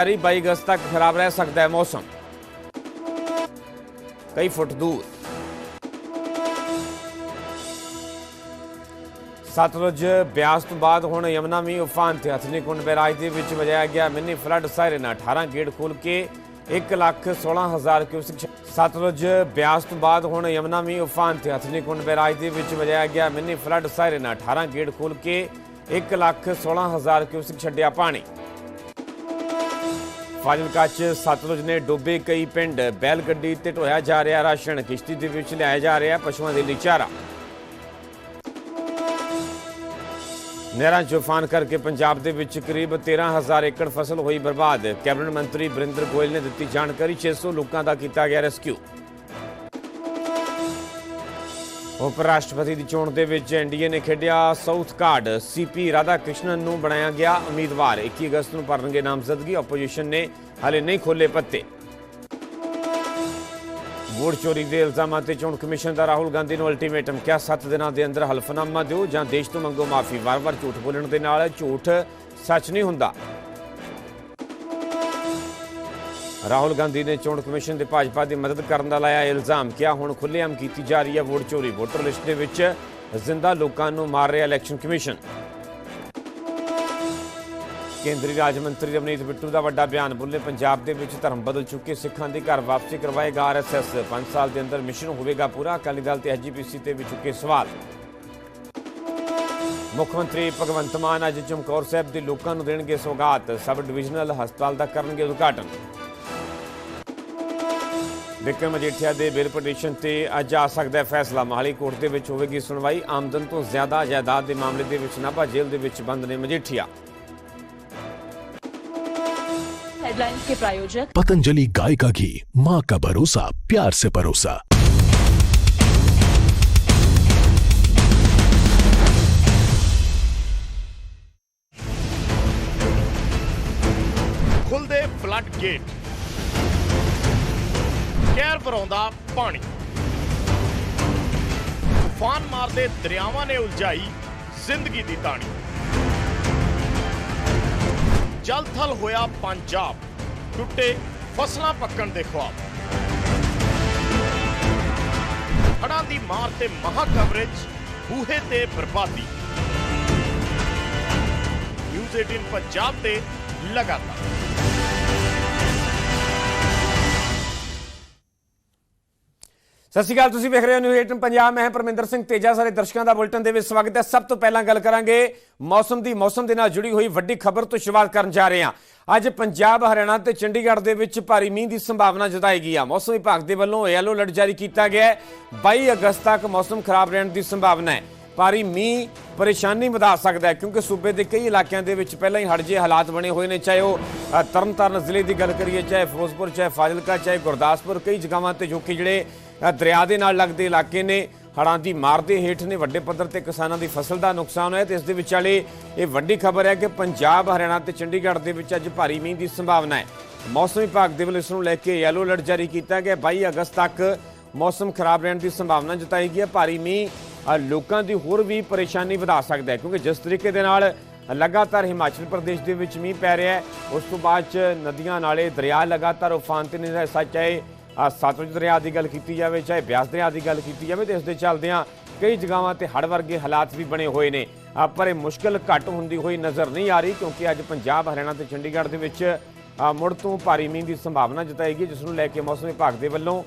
ਜਾਰੀ 22 ਅਗਸਤ ਤੱਕ ਖਰਾਬ ਰਹਿ ਸਕਦਾ ਹੈ ਮੌਸਮ। ਕਈ ਫੁੱਟ ਦੂਰ। ਸਤਲੁਜ ਬਿਆਸ ਤੋਂ ਬਾਅਦ ਹੁਣ ਯਮਨਾ ਵੀ ਉਫਾਨ ਤੇ ਹਥਨੀ ਕੁੰਡ ਬੈਰਾਜ ਦੇ ਵਿੱਚ ਵਜਾਇਆ ਗਿਆ ਮਿੰਨੀ ਫਲੱਡ ਸਾਇਰਨ 18 ਗੇਟ ਖੋਲ ਕੇ 1 ਲੱਖ 16000 ਕਿਊਸਿਕ ਸਤਲੁਜ ਬਿਆਸ ਤੋਂ ਬਾਅਦ ਹੁਣ ਯਮਨਾ ਵੀ ਉਫਾਨ ਤੇ ਹਥਨੀ ਕੁੰਡ ਬੈਰਾਜ ਦੇ ਵਿੱਚ ਵਜਾਇਆ ਗਿਆ ਮਿੰਨੀ ਫਲੱਡ ਸਾਇਰਨ 18 ਗੇਟ ਖੋਲ ਕੇ 1 ਲੱਖ 16000 ਕਿਊਸਿਕ ਛੱਡਿਆ ਪਾਣੀ। ਫਾਜ਼ਿਲਕਾ 'ਚ ਸਤਲੁਜ ਨੇ ਡੁੱਬੇ ਕਈ ਪਿੰਡ ਬੈਲ ਗੱਡੀ ਤੇ ਢੋਇਆ ਜਾ ਰਿਹਾ ਰਾਸ਼ਨ, ਕਿਸ਼ਤੀ ਦੇ ਵਿੱਚ ਲਿਆਇਆ ਜਾ ਰਿਹਾ ਪਸ਼ੂਆਂ ਦੇ ਲਈ ਚਾਰਾ। ਨਹਿਰਾਂ 'ਚ ਕਰਕੇ ਪੰਜਾਬ ਦੇ ਵਿੱਚ ਕਰੀਬ 13000 ਏਕੜ ਫਸਲ ਹੋਈ ਬਰਬਾਦ। ਕੈਬਨਿਟ ਮੰਤਰੀ ਬਰਿੰਦਰ ਗੋਇਲ ਨੇ ਦਿੱਤੀ ਜਾਣਕਾਰੀ 600 ਲੋਕਾਂ ਦਾ ਕੀਤਾ ਗਿਆ ਰੈਸਕਿਊ। ਉਪ ਰਾਸ਼ਟਰਪਤੀ ਦੀ ਚੋਣ ਦੇ ਵਿੱਚ ਐਨਡੀਏ ਨੇ ਖੇਡਿਆ south card. CP Radha Krishnan ਨੂੰ ਬਣਾਇਆ ਗਿਆ ਉਮੀਦਵਾਰ। 21 ਅਗਸਤ ਨੂੰ ਭਰਨਗੇ ਨਾਮਜ਼ਦਗੀ। ਆਪੋਜੀਸ਼ਨ ਨੇ ਹਾਲੇ ਨਹੀਂ ਖੋਲੇ ਪੱਤੇ। ਵੋਟ ਚੋਰੀ ਦੇ ਇਲਜ਼ਾਮਾਂ ਤੇ ਚੋਣ ਕਮਿਸ਼ਨ ਦਾ ਰਾਹੁਲ ਗਾਂਧੀ ਨੂੰ ਅਲਟੀਮੇਟਮ ਕਿਹਾ 7 ਦਿਨਾਂ ਦੇ ਅੰਦਰ ਹਲਫਨਾਮਾ ਦਿਓ ਜਾਂ ਦੇਸ਼ ਤੋਂ ਮੰਗੋ ਮਾਫੀ। ਵਾਰ-ਵਾਰ ਝੂਠ ਬੋਲਣ ਦੇ ਨਾਲ ਝੂਠ ਸੱਚ ਨਹੀਂ ਹੁੰਦਾ। ਰਾਹੁਲ ਗਾਂਧੀ ਨੇ ਚੋਣ ਕਮਿਸ਼ਨ ਦੇ ਭਾਜਪਾ ਦੀ ਮਦਦ ਕਰਨ ਦਾ ਲਾਇਆ ਇਲਜ਼ਾਮ। ਕਿਹਾ ਹੁਣ ਖੁੱਲ੍ਹੇਆਮ ਕੀਤੀ ਜਾ ਰਹੀ ਹੈ ਵੋਟ ਚੋਰੀ। ਵੋਟਰ ਲਿਸਟ ਦੇ ਵਿੱਚ ਜ਼ਿੰਦਾ ਲੋਕਾਂ ਨੂੰ ਮਾਰ ਰਿਹਾ ਇਲੈਕਸ਼ਨ ਕਮਿਸ਼ਨ। ਕੇਂਦਰੀ ਰਾਜ ਮੰਤਰੀ ਰਵਨੀਤ ਬਿੱਟੂ ਦਾ ਵੱਡਾ ਬਿਆਨ। ਬੁੱਲੇ ਪੰਜਾਬ ਦੇ ਵਿੱਚ ਧਰਮ ਬਦਲ ਚੁੱਕੇ। ਸਿੱਖਾਂ ਦੀ ਘਰ ਵਾਪਸੀ ਕਰਵਾਏਗਾ ਆਰਐਸਐਸ 5 ਸਾਲ ਦੇ ਅੰਦਰ ਮਿਸ਼ਨ ਹੋਵੇਗਾ ਪੂਰਾ। ਅਕਾਲੀ ਦਲ ਤੇ ਐਸਜੀਪੀਸੀ ਤੇ ਵੀ ਚੁੱਕੇ ਸਵਾਲ। ਮੁੱਖ ਮੰਤਰੀ ਭਗਵੰਤ ਮਾਨ ਅੱਜ ਚਮਕੌਰ ਸਾਹਿਬ ਦੇ ਲੋਕਾਂ ਨੂੰ ਦੇਣਗੇ ਸੌਗਾਤ। ਸਬ ਡਿਵੀਜ਼ਨਲ ਹਸਪਤਾਲ ਦਾ ਕਰਨਗੇ ਉਦਘਾਟਨ। ਵਿਕਰਮ ਮਜੀਠੀਆ ਦੇ ਬਿਲ ਪਟੀਸ਼ਨ ਤੇ ਅੱਜ ਆ ਸਕਦਾ ਹੈ ਫੈਸਲਾ ਮਾਹਲੀ ਕੋਰਟ ਦੇ ਵਿੱਚ ਹੋਵੇਗੀ ਸੁਣਵਾਈ ਆਮਦਨ ਤੋਂ ਜ਼ਿਆਦਾ ਜਾਇਦਾਦ ਦੇ ਮਾਮਲੇ ਦੇ ਵਿੱਚ ਨਾਭਾ ਜੇਲ੍ਹ ਦੇ ਵਿੱਚ ਬੰਦ ਨੇ ਮਜੀਠੀਆ हेडलाइंस के प्रायोजक पतंजलि गाय का घी माँ का भरोसा प्यार से परोसा ਖੁੱਲਦੇ ਫਲੱਡ ਗੇਟ ਕਹਿਰ ਭਰਾਉਂਦਾ ਪਾਣੀ। ਤੂਫਾਨ ਮਾਰਦੇ ਦਰਿਆਵਾਂ ਨੇ ਉਲਝਾਈ ਜ਼ਿੰਦਗੀ ਦੀ ਤਾਣੀ। ਜਲ ਥਲ ਹੋਇਆ ਪੰਜਾਬ, ਟੁੱਟੇ ਫਸਲਾਂ ਪੱਕਣ ਦੇ ਖੁਆਬ। ਹੜ੍ਹਾਂ ਦੀ ਮਾਰ ਤੇ ਮਹਾ ਕਵਰੇਜ ਬੂਹੇ ਤੇ ਬਰਬਾਦੀ। ਨਿਊਜ਼ 18 ਪੰਜਾਬ ਤੇ ਲਗਾਤਾਰ। ਸਤਿ ਸ਼੍ਰੀ ਅਕਾਲ, ਤੁਸੀਂ ਵੇਖ ਰਹੇ ਹੋ ਨਿਊਜ਼ 18 ਪੰਜਾਬ। ਮੈਂ ਹਾਂ ਪਰਮਿੰਦਰ ਸਿੰਘ ਤੇਜਾ। ਸਾਰੇ ਦਰਸ਼ਕਾਂ ਦਾ ਬੁਲਟਨ ਦੇ ਵਿੱਚ ਸਵਾਗਤ ਹੈ। ਸਭ ਤੋਂ ਪਹਿਲਾਂ ਗੱਲ ਕਰਾਂਗੇ ਮੌਸਮ ਦੀ। ਮੌਸਮ ਦੇ ਨਾਲ ਜੁੜੀ ਹੋਈ ਵੱਡੀ ਖਬਰ ਤੋਂ ਸ਼ੁਰੂਆਤ ਕਰਨ ਜਾ ਰਹੇ ਹਾਂ। ਅੱਜ ਪੰਜਾਬ, ਹਰਿਆਣਾ ਤੇ ਚੰਡੀਗੜ੍ਹ ਦੇ ਵਿੱਚ ਭਾਰੀ ਮੀਂਹ ਦੀ ਸੰਭਾਵਨਾ ਜਤਾਈ ਗਈ ਹੈ ਮੌਸਮ ਵਿਭਾਗ ਦੇ ਵੱਲੋਂ ਯੈਲੋ ਅਲਰਟ ਜਾਰੀ ਕੀਤਾ ਗਿਆ ਹੈ। 22 ਅਗਸਤ ਤੱਕ ਮੌਸਮ ਖਰਾਬ ਰਹਿਣ ਦੀ ਸੰਭਾਵਨਾ ਹੈ। ਭਾਰੀ ਮੀਂਹ ਪਰੇਸ਼ਾਨੀ ਵਧਾ ਸਕਦਾ ਹੈ, ਕਿਉਂਕਿ ਸੂਬੇ ਦੇ ਕਈ ਇਲਾਕਿਆਂ ਦੇ ਵਿੱਚ ਪਹਿਲਾਂ ਹੀ ਹੜ੍ਹ ਜਿਹੇ ਹਾਲਾਤ ਬਣੇ ਹੋਏ ਨੇ। ਚਾਹੇ ਉਹ ਤਰਨਤਾਰਨ ਜ਼ਿਲ੍ਹੇ ਦੀ ਗੱਲ ਕਰੀਏ, ਚਾਹੇ ਫਿਰੋਜ਼ਪੁਰ, ਚਾਹੇ ਫਾਜ਼ਿਲਕਾ, ਚਾਹੇ ਗੁਰਦਾਸਪੁਰ, ਕਈ ਜਗ੍ਹਾਵਾਂ ਤੇ ਜੋ ਕਿ ਜਿਹੜੇ ਦਰਿਆ ਦੇ ਨਾਲ ਲੱਗਦੇ ਇਲਾਕੇ ਨੇ ਹੜ੍ਹਾਂ ਦੀ ਮਾਰ ਦੇ ਹੇਠ ਨੇ ਵੱਡੇ ਪੱਧਰ ਤੇ ਕਿਸਾਨਾਂ ਦੀ ਫਸਲ ਦਾ ਨੁਕਸਾਨ ਹੋਇਆ ਤੇ ਇਸ ਦੇ ਵਿਚਾਲੇ ਇਹ ਵੱਡੀ ਖਬਰ ਹੈ ਕਿ ਪੰਜਾਬ, ਹਰਿਆਣਾ ਤੇ ਚੰਡੀਗੜ੍ਹ ਦੇ ਵਿੱਚ ਅੱਜ ਭਾਰੀ ਮੀਂਹ ਦੀ ਸੰਭਾਵਨਾ ਹੈ। ਮੌਸਮ ਵਿਭਾਗ ਦੇ ਵੱਲੋਂ ਇਸ ਨੂੰ ਲੈ ਕੇ ਯੈਲੋ ਅਲਰਟ ਜਾਰੀ ਕੀਤਾ ਗਿਆ। 22 ਅਗਸਤ ਤੱਕ ਮੌਸਮ ਖਰਾਬ ਰਹਿਣ ਦੀ ਸੰਭਾਵਨਾ ਜਤਾਈ ਗਈ ਹੈ। ਭਾਰੀ ਮੀਂਹ ਲੋਕਾਂ ਦੀ ਹੋਰ ਵੀ ਪਰੇਸ਼ਾਨੀ ਵਧਾ ਸਕਦਾ ਹੈ ਕਿਉਂਕਿ ਜਿਸ ਤਰੀਕੇ ਦੇ ਨਾਲ ਲਗਾਤਾਰ ਹਿਮਾਚਲ ਪ੍ਰਦੇਸ਼ ਦੇ ਵਿੱਚ ਮੀਂਹ ਪੈ ਰਿਹਾ ਹੈ, ਉਸ ਤੋਂ ਬਾਅਦ ਚ ਨਦੀਆਂ ਨਾਲੇ ਦਰਿਆ ਲਗਾਤਾਰ ਉਫਾਨ ਤੇ ਨੇ ਸੱਚ ਹੈ ਸਤਲੁਜ ਦਰਿਆ ਦੀ ਗੱਲ ਕੀਤੀ ਜਾਵੇ ਚਾਹੇ ਬਿਆਸ ਦਰਿਆ ਦੀ ਗੱਲ ਕੀਤੀ ਜਾਵੇ ਤੇ ਇਸ ਦੇ ਚੱਲਦਿਆਂ ਕਈ ਜਗ੍ਹਾਵਾਂ ਤੇ ਹੜ੍ਹ ਵਰਗੇ ਹਾਲਾਤ ਵੀ ਬਣੇ ਹੋਏ ਨੇ। ਪਰ ਇਹ ਮੁਸ਼ਕਲ ਘੱਟ ਹੁੰਦੀ ਹੋਈ ਨਜ਼ਰ ਨਹੀਂ ਆ ਰਹੀ ਕਿਉਂਕਿ ਅੱਜ ਪੰਜਾਬ ਹਰਿਆਣਾ ਤੇ ਚੰਡੀਗੜ੍ਹ ਦੇ ਵਿੱਚ ਮੁੜ ਤੋਂ ਭਾਰੀ ਮੀਂਹ ਦੀ ਸੰਭਾਵਨਾ ਜਤਾਈ ਗਈ ਜਿਸ ਨੂੰ ਲੈ ਕੇ ਮੌਸਮ ਵਿਭਾਗ ਦੇ ਵੱਲੋਂ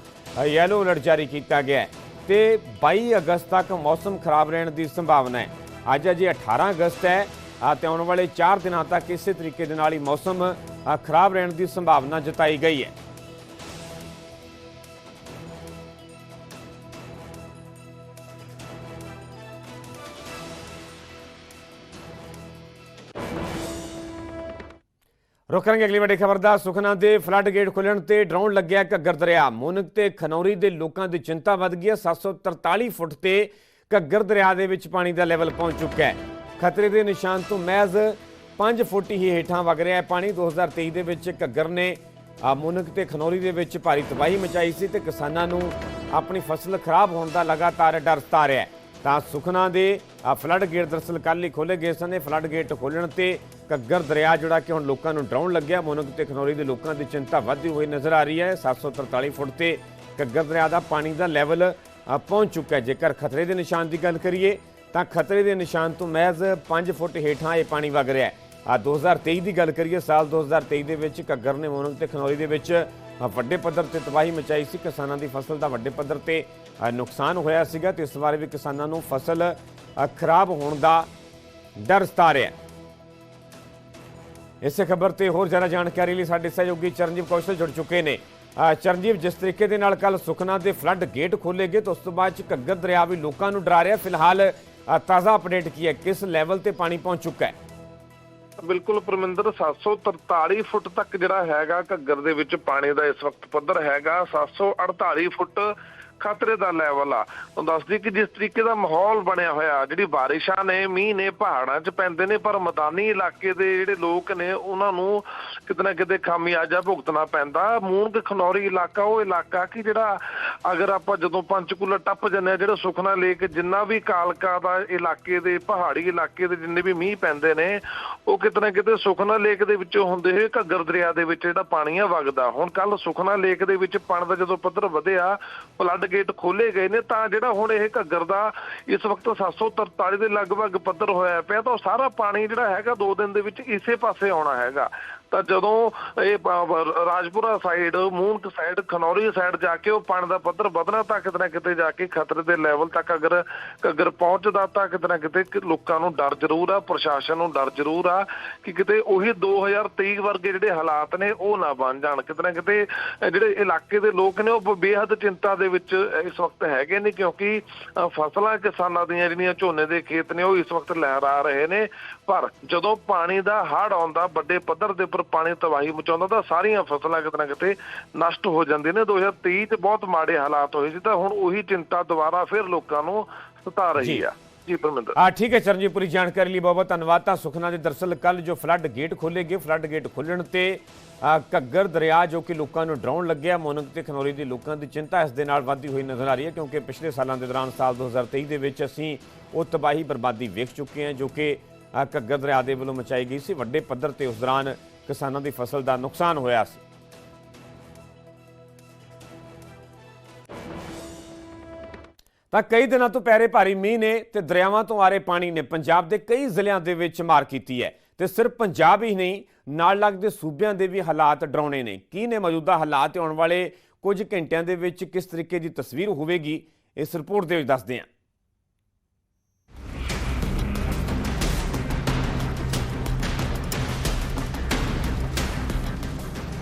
ਯੈਲੋ ਅਲਰਟ ਜਾਰੀ ਕੀਤਾ ਗਿਆ ਹੈ। ਤੇ 22 ਅਗਸਤ ਤੱਕ ਮੌਸਮ ਖਰਾਬ ਰਹਿਣ ਦੀ ਸੰਭਾਵਨਾ ਹੈ। ਅੱਜ ਅਜੇ 18 ਅਗਸਤ ਹੈ ਅ, ਤੇ ਆਉਣ ਵਾਲੇ 4 ਦਿਨਾਂ ਤੱਕ ਇਸੇ ਤਰੀਕੇ ਦੇ ਨਾਲ ਹੀ ਮੌਸਮ ਖਰਾਬ ਰਹਿਣ ਦੀ ਸੰਭਾਵਨਾ ਜਤਾਈ ਗਈ ਹੈ। ਰੁਕ ਕਰਾਂਗੇ ਅਗਲੀ ਵੱਡੀ ਖਬਰ ਦਾ। ਸੁਖਨਾ ਦੇ ਫਲੱਡ ਗੇਟ ਖੁੱਲਣ ਤੇ ਡਰਾਉਣ ਲੱਗਿਆ ਘੱਗਰ ਦਰਿਆ ਮੋਨਕ ਤੇ ਖਨੌਰੀ ਦੇ ਲੋਕਾਂ ਦੀ ਚਿੰਤਾ ਵੱਧ ਗਈ ਹੈ। 743 ਫੁੱਟ ਤੇ ਘੱਗਰ ਦਰਿਆ ਦੇ ਵਿੱਚ ਪਾਣੀ ਦਾ ਲੈਵਲ ਪਹੁੰਚ ਚੁੱਕਾ ਹੈ। ਖਤਰੇ ਦੇ ਨਿਸ਼ਾਨ ਤੋਂ ਮਹਿਜ਼ 5 ਫੁੱਟ ਹੀ ਹੇਠਾਂ ਵਗ ਰਿਹਾ ਹੈ। ਪਾਣੀ 2023 ਦੇ ਵਿੱਚ ਘੱਗਰ ਨੇ ਮੋਨਕ ਮੁਨਕ ਤੇ ਖਨੌਰੀ ਦੇ ਵਿੱਚ ਭਾਰੀ ਤਬਾਹੀ ਮਚਾਈ ਸੀ ਤੇ ਕਿਸਾਨਾਂ ਨੂੰ ਆਪਣੀ ਫਸਲ ਖਰਾਬ ਹੋਣ ਦਾ ਲਗਾਤਾਰ ਡਰ ਸਤਾ ਰਿਹਾ ਹੈ। ਤਾਂ ਸੁਖਨਾ ਦੇ ਫਲੱਡ ਗੇਟ ਦਰਸਲ ਕੱਲ੍ਹ ਹੀ ਖੋਲੇ ਗਏ ਸਨ। ਇਹ ਫਲੱਡ ਗੇਟ ਖੋਲਣ ਤੇ ਘੱਗਰ ਦਰਿਆ ਜਿਹੜਾ ਕਿ ਹੁਣ ਲੋਕਾਂ ਨੂੰ ਡਰਾਉਣ ਲੱਗਿਆ ਮੋਨਕ ਤੇ ਖਨੌਰੀ ਦੇ ਲੋਕਾਂ ਦੀ ਚਿੰਤਾ ਵੱਧਦੀ ਹੋਈ ਨਜ਼ਰ ਆ ਰਹੀ ਹੈ। 743 ਫੁੱਟ ਤੇ ਘੱਗਰ ਦਰਿਆ ਦਾ ਪਾਣੀ ਦਾ ਲੈਵਲ ਪਹੁੰਚ ਚੁੱਕਾ ਹੈ। ਜੇਕਰ ਖਤਰੇ ਦੇ ਨਿਸ਼ਾਨ ਦੀ ਗੱਲ ਕਰੀਏ, ਤਾਂ ਖਤਰੇ ਦੇ ਨਿਸ਼ਾਨ ਤੋਂ ਮਹਿਜ਼ 5 ਫੁੱਟ ਹੇਠਾਂ ਇਹ ਪਾਣੀ ਵਗ ਰਿਹਾ ਹੈ। ਆ 2023 ਦੀ ਗੱਲ ਕਰੀਏ, ਸਾਲ 2023 ਦੇ ਵਿੱਚ ਘੱਗਰ ਨੇ ਮੋਨਕ ਤੇ ਖਨੌਰੀ ਦੇ ਵਿੱਚ ਵੱਡੇ ਪੱਧਰ ਤੇ ਤਬਾਹੀ ਮਚਾਈ ਸੀ। ਕਿਸਾਨਾਂ ਦੀ ਫਸਲ ਦਾ ਵੱਡੇ ਪੱਧਰ ਤੇ ਨੁਕਸਾਨ ਹੋਇਆ ਸੀਗਾ ਤੇ ਇਸ ਵਾਰ ਵੀ ਕਿਸਾਨਾਂ ਨੂੰ ਫਸਲ ਖਰਾਬ ਹੋਣ ਦਾ ਡਰ ਸਤਾ ਰਿਹਾ ਹੈ। ਇਸੇ ਖਬਰ ਤੇ ਹੋਰ ਜ਼ਿਆਦਾ ਜਾਣਕਾਰੀ ਲਈ ਸਾਡੇ ਸਹਿਯੋਗੀ ਚਰਨਜੀਤ ਕੌਸ਼ਲ ਜੁੜ ਚੁੱਕੇ ਨੇ। ਚਰਨਜੀਤ ਜਿਸ ਤਰੀਕੇ ਦੇ ਨਾਲ ਕੱਲ ਸੁਖਨਾ ਦੇ ਫਲੱਡ ਗੇਟ ਖੋਲੇ ਗਏ ਤਾਂ ਉਸ ਤੋਂ ਬਾਅਦ ਚ ਘੱਗਰ ਦਰਿਆ ਵੀ ਲੋਕਾਂ ਨੂੰ ਡਰਾ ਰਿਹਾ। ਫਿਲਹਾਲ ਤਾਜ਼ਾ ਅਪਡੇਟ ਕੀ ਹੈ? ਕਿਸ ਲੈਵਲ ਤੇ ਪਾਣੀ ਪਹੁੰਚ ਚੁੱਕਾ ਹੈ? ਬਿਲਕੁਲ ਪਰਮਿੰਦਰ 743 ਫੁੱਟ ਤੱਕ ਜਿਹੜਾ ਹੈਗਾ ਘੱਗਰ ਦੇ ਵਿੱਚ ਪਾਣੀ ਦਾ ਇਸ ਵਕਤ ਪੱਧਰ ਹੈਗਾ। 748 ਫੁੱਟ ਖਤਰੇ ਦਾ ਲੈਵਲ ਆ। ਉਹ ਦੱਸਦੀ ਕਿ ਜਿਸ ਤਰੀਕੇ ਦਾ ਮਾਹੌਲ ਬਣਿਆ ਹੋਇਆ, ਜਿਹੜੀ ਬਾਰਿਸ਼ਾਂ ਨੇ, ਮੀਂਹ ਨੇ, ਪਹਾੜਾਂ 'ਚ ਪੈਂਦੇ ਨੇ, ਪਰ ਮੈਦਾਨੀ ਇਲਾਕੇ ਦੇ ਜਿਹੜੇ ਲੋਕ ਨੇ, ਉਹਨਾਂ ਨੂੰ ਕਿਤੇ ਨਾ ਕਿਤੇ ਖਾਮਿਆਜਾ ਭੁਗਤਣਾ ਪੈਂਦਾ। ਮੂਨਕ ਖਨੌਰੀ ਇਲਾਕਾ, ਉਹ ਇਲਾਕਾ ਕਿ ਜਿਹੜਾ ਅਗਰ ਆਪਾਂ ਜਦੋਂ ਪੰਚਕੂਲਾ ਟੱਪ ਜੰਨੇ ਆ ਜਿਹੜਾ ਸੁਖਨਾ ਲੇਕ, ਜਿੰਨਾ ਵੀ ਕਾਲਕਾ ਦਾ ਇਲਾਕੇ ਦੇ, ਪਹਾੜੀ ਇਲਾਕੇ ਦੇ ਜਿੰਨੇ ਵੀ ਮੀਂਹ ਪੈਂਦੇ ਨੇ, ਉਹ ਕਿਤੇ ਨਾ ਕਿਤੇ ਸੁਖਨਾ ਲੇਕ ਦੇ ਵਿੱਚੋਂ ਹੁੰਦੇ ਹੋਏ ਘੱਗਰ ਦਰਿਆ ਦੇ ਵਿੱਚ ਜਿਹੜਾ ਪਾਣੀ ਆ ਵਗਦਾ। ਹੁਣ ਕੱਲ ਸੁਖਨਾ ਲੇਕ ਦੇ ਵਿੱਚ ਪਾਣੀ ਦਾ ਜਦੋਂ ਪੱਧਰ ਵਧਿਆ ਫਲੱਡ ਗੇਟ ਖੋਲੇ ਗਏ ਨੇ, ਤਾਂ ਜਿਹੜਾ ਹੁਣ ਇਹ ਘੱਗਰ ਦਾ ਇਸ ਵਕਤ 743 ਦੇ ਲਗਭਗ ਪੱਧਰ ਹੋਇਆ ਪਿਆ, ਤਾਂ ਉਹ ਸਾਰਾ ਪਾਣੀ ਜਿਹੜਾ ਹੈਗਾ ਦੋ ਦਿਨ ਦੇ ਵਿੱਚ ਇਸੇ ਪਾਸੇ ਆਉਣਾ ਹੈਗਾ। ਤਾਂ ਜਦੋਂ ਇਹ Rajpura side Moonak side Khanauri side ਜਾ ਕੇ ਉਹ ਪਾਣੀ ਦਾ ਪੱਧਰ ਵਧਣਾ ਤਾਂ ਕਿਤੇ ਨਾ ਕਿਤੇ ਜਾ ਕੇ ਖਤਰੇ ਦੇ ਲੈਵਲ ਤੱਕ ਅਗਰ ਅਗਰ ਪਹੁੰਚਦਾ ਤਾਂ ਕਿਤੇ ਨਾ ਕਿਤੇ ਲੋਕਾਂ ਨੂੰ ਡਰ ਜ਼ਰੂਰ ਆ, ਪ੍ਰਸ਼ਾਸਨ ਨੂੰ ਡਰ ਜ਼ਰੂਰ ਆ ਕਿ ਕਿਤੇ ਉਹੀ 2023 ਵਰਗੇ ਜਿਹੜੇ ਹਾਲਾਤ ਨੇ ਉਹ ਨਾ ਬਣ ਜਾਣ। ਕਿਤੇ ਨਾ ਕਿਤੇ ਜਿਹੜੇ ਇਲਾਕੇ ਦੇ ਲੋਕ ਨੇ ਉਹ ਬੇਹੱਦ ਚਿੰਤਾ ਦੇ ਵਿੱਚ ਇਸ ਵਕਤ ਹੈਗੇ ਨੇ ਕਿਉਂਕਿ ਫਸਲਾਂ ਕਿਸਾਨਾਂ ਦੀਆਂ ਜਿਹੜੀਆਂ ਝੋਨੇ ਦੇ ਖੇਤ ਨੇ ਉਹ ਇਸ ਵਕਤ ਲਹਿਰਾ ਰਹੇ ਨੇ। ਪਰ ਜਦੋਂ ਪਾਣੀ ਦਾ ਹੜ ਆਉਂਦਾ ਵੱਡੇ ਪੱਧਰ ਦੇ ਉੱਪਰ ਪਾਣੀ ਤਬਾਹੀ ਮਚਾਉਂਦਾ ਤਾਂ ਸਾਰੀਆਂ ਫਸਲਾਂ ਕਿਤੇ ਨਾ ਕਿਤੇ ਨਸ਼ਟ ਹੋ ਜਾਂਦੀਆਂ ਨੇ। 2023 ਚ ਬਹੁਤ ਮਾੜੇ ਹਾਲਾਤ ਹੋਏ ਸੀ ਤਾਂ ਹੁਣ ਉਹੀ ਚਿੰਤਾ ਦੁਬਾਰਾ ਫਿਰ ਲੋਕਾਂ ਨੂੰ ਸਤਾ ਰਹੀ। ਆ। ਜੀ ਪਰਮਿੰਦਰ। ਆ ਠੀਕ ਹੈ ਚਰਨਜੀਤ ਪੂਰੀ ਜਾਣਕਾਰੀ ਲਈ ਬਹੁਤ ਧੰਨਵਾਦ। ਤਾਂ ਸੁਖਨਾ ਦੇ ਦਰਸਲ ਕੱਲ ਜੋ ਫਲੱਡ ਗੇਟ ਖੋਲੇ ਗਏ ਫਲੱਡ ਗੇਟ ਖੁੱਲਣ ਤੇ ਘੱਗਰ ਦਰਿਆ ਜੋ ਕਿ ਲੋਕਾਂ ਨੂੰ ਡਰਾਉਣ ਲੱਗਿਆ ਮੋਨਕ ਤੇ ਖਨੌਰੀ ਦੇ ਲੋਕਾਂ ਦੀ ਚਿੰਤਾ ਇਸ ਦੇ ਨਾਲ ਵੱਧਦੀ ਹੋਈ ਨਜ਼ਰ ਆ ਰਹੀ ਹੈ ਕਿਉਂਕਿ ਪਿਛਲੇ ਸਾਲਾਂ ਦੇ ਦੌਰਾਨ ਸਾਲ 2023 ਦੇ ਵਿੱਚ ਅਸੀਂ ਉਹ ਤਬਾਹੀ ਬਰਬਾਦੀ ਵੇਖ ਚੁੱਕੇ ਹਾਂ ਜੋ ਕਿ ਘੱਗਰ ਦਰਿਆ ਦੇ ਵੱਲੋਂ ਮਚਾਈ ਗਈ ਸੀ। ਵੱਡੇ ਪੱਧਰ ਤੇ ਉਸ ਦੌਰਾਨ ਕਿਸਾਨਾਂ ਦੀ ਫਸਲ ਦਾ ਨੁਕਸਾਨ ਹੋਇਆ ਸੀ। ਤਾਂ ਕਈ ਦਿਨਾਂ ਤੋਂ ਪੈਰੇ ਭਾਰੀ ਮੀਂਹ ਨੇ ਤੇ ਦਰਿਆਵਾਂ ਤੋਂ ਆ ਰਹੇ ਪਾਣੀ ਨੇ ਪੰਜਾਬ ਦੇ ਕਈ ਜ਼ਿਲ੍ਹਿਆਂ ਦੇ ਵਿੱਚ ਮਾਰ ਕੀਤੀ ਹੈ। ਤੇ ਸਿਰਫ ਪੰਜਾਬ ਹੀ ਨਹੀਂ, ਨਾਲ ਲੱਗਦੇ ਸੂਬਿਆਂ ਦੇ ਵੀ ਹਾਲਾਤ ਡਰਾਉਣੇ ਨੇ। ਕੀ ਨੇ ਮੌਜੂਦਾ ਹਾਲਾਤ ਤੇ ਆਉਣ ਵਾਲੇ ਕੁਝ ਘੰਟਿਆਂ ਦੇ ਵਿੱਚ ਕਿਸ ਤਰੀਕੇ ਦੀ ਤਸਵੀਰ ਹੋਵੇਗੀ, ਇਸ ਰਿਪੋਰਟ ਦੇ ਵਿੱਚ ਦੱਸਦੇ ਹਾਂ।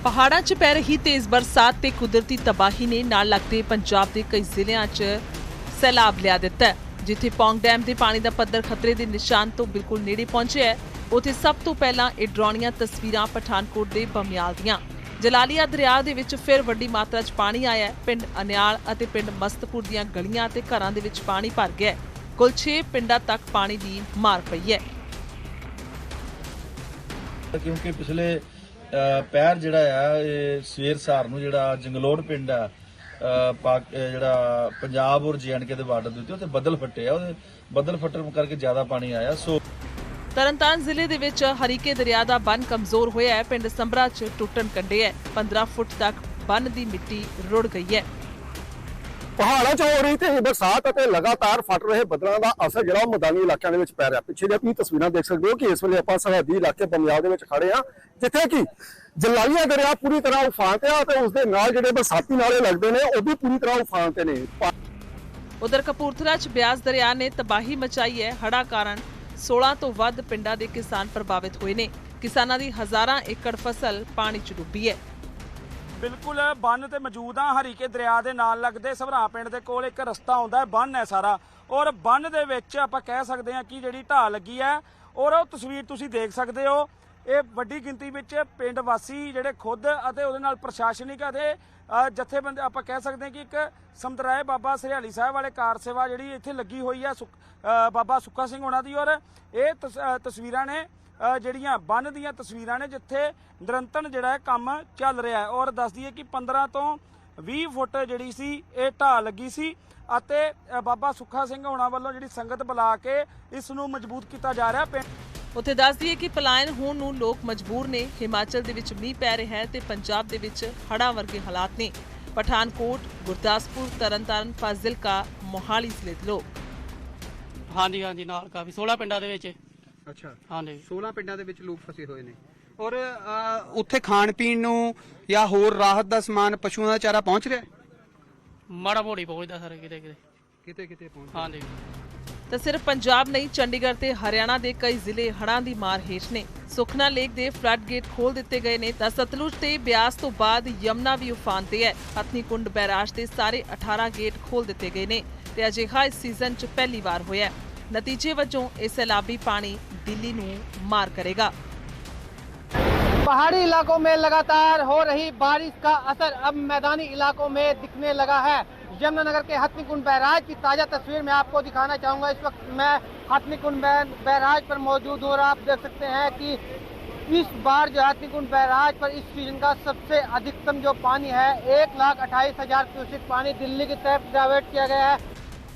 ਪਹਾੜਾਂ 'ਚ ਪੈ ਰਹੀ ਤੇਜ਼ ਬਰਸਾਤ ਤੇ ਕੁਦਰਤੀ ਤਬਾਹੀ ਨੇ ਨਾਲ ਲੱਗਦੇ ਪੰਜਾਬ ਦੇ ਕਈ ਜ਼ਿਲ੍ਹਿਆਂ 'ਚ ਸੈਲਾਬ ਲਿਆ ਦਿੱਤਾ ਜਿੱਥੇ ਪੌਂਗ ਡੈਮ ਦੇ ਪਾਣੀ ਦਾ ਪੱਧਰ ਖਤਰੇ ਦੇ ਨਿਸ਼ਾਨ ਤੋਂ ਬਿਲਕੁਲ ਨੇੜੇ ਪਹੁੰਚਿਆ ਹੈ। ਉੱਥੇ ਸਭ ਤੋਂ ਪਹਿਲਾਂ ਇਹ ਡਰਾਉਣੀਆਂ ਤਸਵੀਰਾਂ ਪਠਾਨਕੋਟ ਦੇ ਬਮਿਆਲ ਦੀਆਂ। ਜਲਾਲੀਆ ਦਰਿਆ ਦੇ ਵਿੱਚ ਫਿਰ ਵੱਡੀ ਮਾਤਰਾ 'ਚ ਪਾਣੀ ਆਇਆ ਹੈ। ਪਿੰਡ ਅਨਿਆਲ ਅਤੇ ਪਿੰਡ ਮਸਤਪੁਰ ਦੀਆਂ ਗਲੀਆਂ ਅਤੇ ਘਰਾਂ ਦੇ ਵਿੱਚ ਪਾਣੀ ਭਰ ਗਿਆ ਹੈ। ਕੁੱਲ 6 ਪਿੰਡਾਂ ਤੱਕ ਪਾਣੀ ਦੀ ਮਾਰ ਪਈ ਹੈ। ਕਿਉਂਕਿ ਪਿਛਲੇ ਪੈਰ ਜਿਹੜਾ ਆ, ਇਹ ਸਵੇਰ ਸਾਰ ਨੂੰ ਜਿਹੜਾ ਜੰਗਲੋੜ ਪਿੰਡ ਆ ਪਾਕ ਜਿਹੜਾ ਪੰਜਾਬ ਔਰ ਜੀਐਨਕੇ ਦੇ ਬਾਰਡਰ ਦੇ ਉੱਤੇ, ਉੱਥੇ ਬੱਦਲ ਫੱਟੇ ਆ, ਉਹਦੇ ਬੱਦਲ ਫੱਟਣ ਕਰਕੇ ਜ਼ਿਆਦਾ ਪਾਣੀ ਆਇਆ, ਸੋ ਤਰਨਤਾਰਨ ਜ਼ਿਲ੍ਹੇ ਦੇ ਵਿੱਚ ਹਰੀਕੇ ਦਰਿਆ ਦਾ ਬੰਨ ਕਮਜ਼ੋਰ ਹੋਇਆ ਹੈ, ਪਿੰਡ ਸੰਭਰਾ 'ਚ ਟੁੱਟਣ ਕੰਡੇ ਹੈ 15 ਫੁੱਟ ਤੱਕ ਬੰਨ ਦੀ ਮਿੱਟੀ ਰੁੜ ਗਈ ਹੈ। ਪਹਾੜਾਂ 'ਚ ਹੋ ਰਹੀ ਤੇ ਬਰਸਾਤ ਅਤੇ ਲਗਾਤਾਰ ਫਟ ਰਹੇ ਬੱਦਲਾਂ ਦਾ ਅਸਰ ਜਿਹੜਾ ਮੈਦਾਨੀ ਇਲਾਕਿਆਂ ਦੇ ਵਿੱਚ ਪੈ ਰਿਹਾ। ਪਿੱਛੇ ਜੇ ਤੁਸੀਂ ਤਸਵੀਰਾਂ ਦੇਖ ਸਕਦੇ ਹੋ ਕਿ ਇਸ ਵੇਲੇ ਆਪਾਂ ਸਰਹੱਦੀ ਇਲਾਕੇ ਪੰਜਾਬ ਦੇ ਵਿੱਚ ਖੜੇ ਆ ਜਿੱਥੇ ਕਿ ਜਲਾਲੀਆ ਦਰਿਆ ਪੂਰੀ ਤਰ੍ਹਾਂ ਉਫਾਨ ਤੇ ਆ ਤੇ ਉਸ ਦੇ ਨਾਲ ਜਿਹੜੇ ਬਰਸਾਤੀ ਨਾਲੇ ਲੱਗਦੇ ਨੇ, ਉਹ ਵੀ ਪੂਰੀ ਤਰ੍ਹਾਂ ਉਫਾਨ ਤੇ ਨੇ। ਉਧਰ ਕਪੂਰਥਲਾ 'ਚ ਬਿਆਸ ਦਰਿਆ ਨੇ ਤਬਾਹੀ ਮਚਾਈ ਹੈ। ਹੜ੍ਹਾਂ ਕਾਰਨ 16 ਤੋਂ ਵੱਧ ਪਿੰਡਾਂ ਦੇ ਕਿਸਾਨ ਪ੍ਰਭਾਵਿਤ ਹੋਏ ਨੇ। ਕਿਸਾਨਾਂ ਦੀ ਹਜ਼ਾਰਾਂ ਏਕੜ ਫਸਲ ਪਾਣੀ 'ਚ ਡੁੱਬੀ ਹੈ। ਬਿਲਕੁਲ, ਬੰਨ ਤੇ ਮੌਜੂਦ ਆ ਹਰੀਕੇ ਦਰਿਆ ਦੇ ਨਾਲ ਲੱਗਦੇ ਸਭਰਾ ਪਿੰਡ ਦੇ ਕੋਲ ਇੱਕ ਰਸਤਾ ਆਉਂਦਾ ਹੈ, ਬੰਨ ਹੈ ਸਾਰਾ। ਔਰ ਬੰਨ ਦੇ ਵਿੱਚ ਆਪਾਂ ਕਹਿ ਸਕਦੇ ਹਾਂ ਕਿ ਜਿਹੜੀ ਢਾਹ ਲੱਗੀ ਹੈ, ਔਰ ਉਹ ਤਸਵੀਰ ਤੁਸੀਂ ਦੇਖ ਸਕਦੇ ਹੋ। ਇਹ ਵੱਡੀ ਗਿਣਤੀ ਵਿੱਚ ਪਿੰਡ ਵਾਸੀ ਜਿਹੜੇ ਖੁਦ ਅਤੇ ਉਹਦੇ ਨਾਲ ਪ੍ਰਸ਼ਾਸਨਿਕ ਅਤੇ ਜਥੇਬੰਦੀ ਆਪਾਂ ਕਹਿ ਸਕਦੇ ਹਾਂ ਕਿ ਇੱਕ ਸਮਤਰਾਏ ਬਾਬਾ ਸਰਿਆਲੀ ਸਾਹਿਬ ਵਾਲੇ ਕਾਰ ਸੇਵਾ ਜਿਹੜੀ ਇੱਥੇ ਲੱਗੀ ਹੋਈ ਹੈ ਸੁੱਖ- ਬਾਬਾ ਸੁੱਖਾ ਸਿੰਘ ਹੋਣਾ ਦੀ ਔਰ ਇਹ ਤਸ- ਤਸਵੀਰਾਂ ਨੇ ਜਿਹੜੀਆਂ ਬੰਨ ਦੀਆਂ ਤਸਵੀਰਾਂ ਨੇ ਜਿੱਥੇ ਨਿਰੰਤਰ ਜਿਹੜਾ ਕੰਮ ਚੱਲ ਰਿਹਾ ਹੈ ਔਰ ਦੱਸ ਦਈਏ ਕਿ 15 ਤੋਂ 20 ਫੁੱਟ ਜਿਹੜੀ ਸੀ ਇਹ ਢਾਹ ਲੱਗੀ ਸੀ ਅਤੇ ਬਾਬਾ ਸੁੱਖਾ ਸਿੰਘ ਹੋਣਾ ਵੱਲੋਂ ਜਿਹੜੀ ਸੰਗਤ ਬੁਲਾ ਕੇ ਇਸ ਨੂੰ ਮਜ਼ਬੂਤ ਕੀਤਾ ਜਾ ਰਿਹਾ ਪਿੰਡ ਉੱਥੇ ਦੱਸ ਦਈਏ ਕਿ ਪਲਾਇਨ ਹੋਣ ਨੂੰ ਲੋਕ ਮਜਬੂਰ ਨੇ। ਹਿਮਾਚਲ ਦੇ ਵਿੱਚ ਮੀਂਹ ਪੈ ਰਿਹਾ ਹੈ ਤੇ ਪੰਜਾਬ ਦੇ ਵਿੱਚ ਹੜ੍ਹਾਂ ਵਰਗੇ ਹਾਲਾਤ ਨੇ। ਪਠਾਨਕੋਟ ਗੁਰਦਾਸਪੁਰ ਤਰਨਤਾਰਨ ਫਾਜ਼ਿਲਕਾ ਮੋਹਾਲੀ ਜ਼ਿਲ੍ਹੇ ਦੇ ਲੋਕ। ਹਾਂਜੀ ਹਾਂਜੀ ਨਾਲ ਕਾਫੀ। 16 ਪਿੰਡਾਂ ਦੇ ਵਿੱਚ। ਅੱਛਾ। ਹਾਂਜੀ। 16 ਪਿੰਡਾਂ ਦੇ ਵਿੱਚ ਲੋਕ ਫਸੇ ਹੋਏ ਨੇ। ਔਰ ਉੱਥੇ ਖਾਣ ਪੀਣ ਨੂੰ ਜਾਂ ਹੋਰ ਰਾਹਤ ਦਾ ਸਮਾਨ ਪਸ਼ੂਆਂ ਦਾ ਚਾਰਾ ਪਹੁੰਚ ਰਿਹਾ? ਹੈ? ਮਾੜਾ ਮੋੜੀ ਪਹੁੰਚਦਾ ਸਰ ਕਿਤੇ ਕਿਤੇ ਕਿਤੇ ਕਿਤੇ ਪਹੁੰਚ ਹਾਂਜੀ। ਤਾਂ ਸਿਰਫ ਪੰਜਾਬ ਨਹੀਂ ਚੰਡੀਗੜ੍ਹ ਤੇ ਹਰਿਆਣਾ ਦੇ ਕਈ ਜ਼ਿਲ੍ਹੇ ਹੜ੍ਹਾਂ ਦੀ ਮਾਰ ਹੇਠ ਨੇ ਸੁਖਨਾ ਲੇਕ ਦੇ ਫਲੱਡ ਗੇਟ ਖੋਲ ਦਿੱਤੇ ਗਏ ਨੇ ਤਾਂ ਸਤਲੁਜ ਤੇ ਬਿਆਸ ਤੋਂ ਬਾਅਦ ਯਮਨਾ ਵੀ ਉਫਾਨ ਤੇ ਹੈ ਹਥਨੀ ਕੁੰਡ ਬੈਰਾਜ ਦੇ ਸਾਰੇ 18 ਗੇਟ ਖੋਲ ਦਿੱਤੇ ਗਏ ਨੇ ਤੇ ਅਜਿਹਾ ਇਸ ਸੀਜ਼ਨ 'ਚ ਪਹਿਲੀ ਵਾਰ ਹੋਇਆ ਹੈ। ਨਤੀਜੇ ਵਜੋਂ ਇਹ ਸੈਲਾਬੀ ਪਾਣੀ ਦਿੱਲੀ ਨੂੰ ਮਾਰ ਕਰੇਗਾ पहाड़ी इलाकों में लगातार हो रही बारिश का असर अब मैदानी इलाकों में दिखने लगा है यमुनानगर के हथनी कुंड बैराज की ताज़ा तस्वीर मैं आपको दिखाना चाहूँगा। इस वक्त मैं हथनी कुंड बैराज पर मौजूद हूँ और आप देख सकते हैं कि इस बार जो हथनी कुंड बैराज पर इस सीज़न का सबसे अधिकतम जो पानी है, एक लाख अट्ठाईस हज़ार क्यूसिक पानी दिल्ली की तरफ़ डाइवर्ट किया गया है।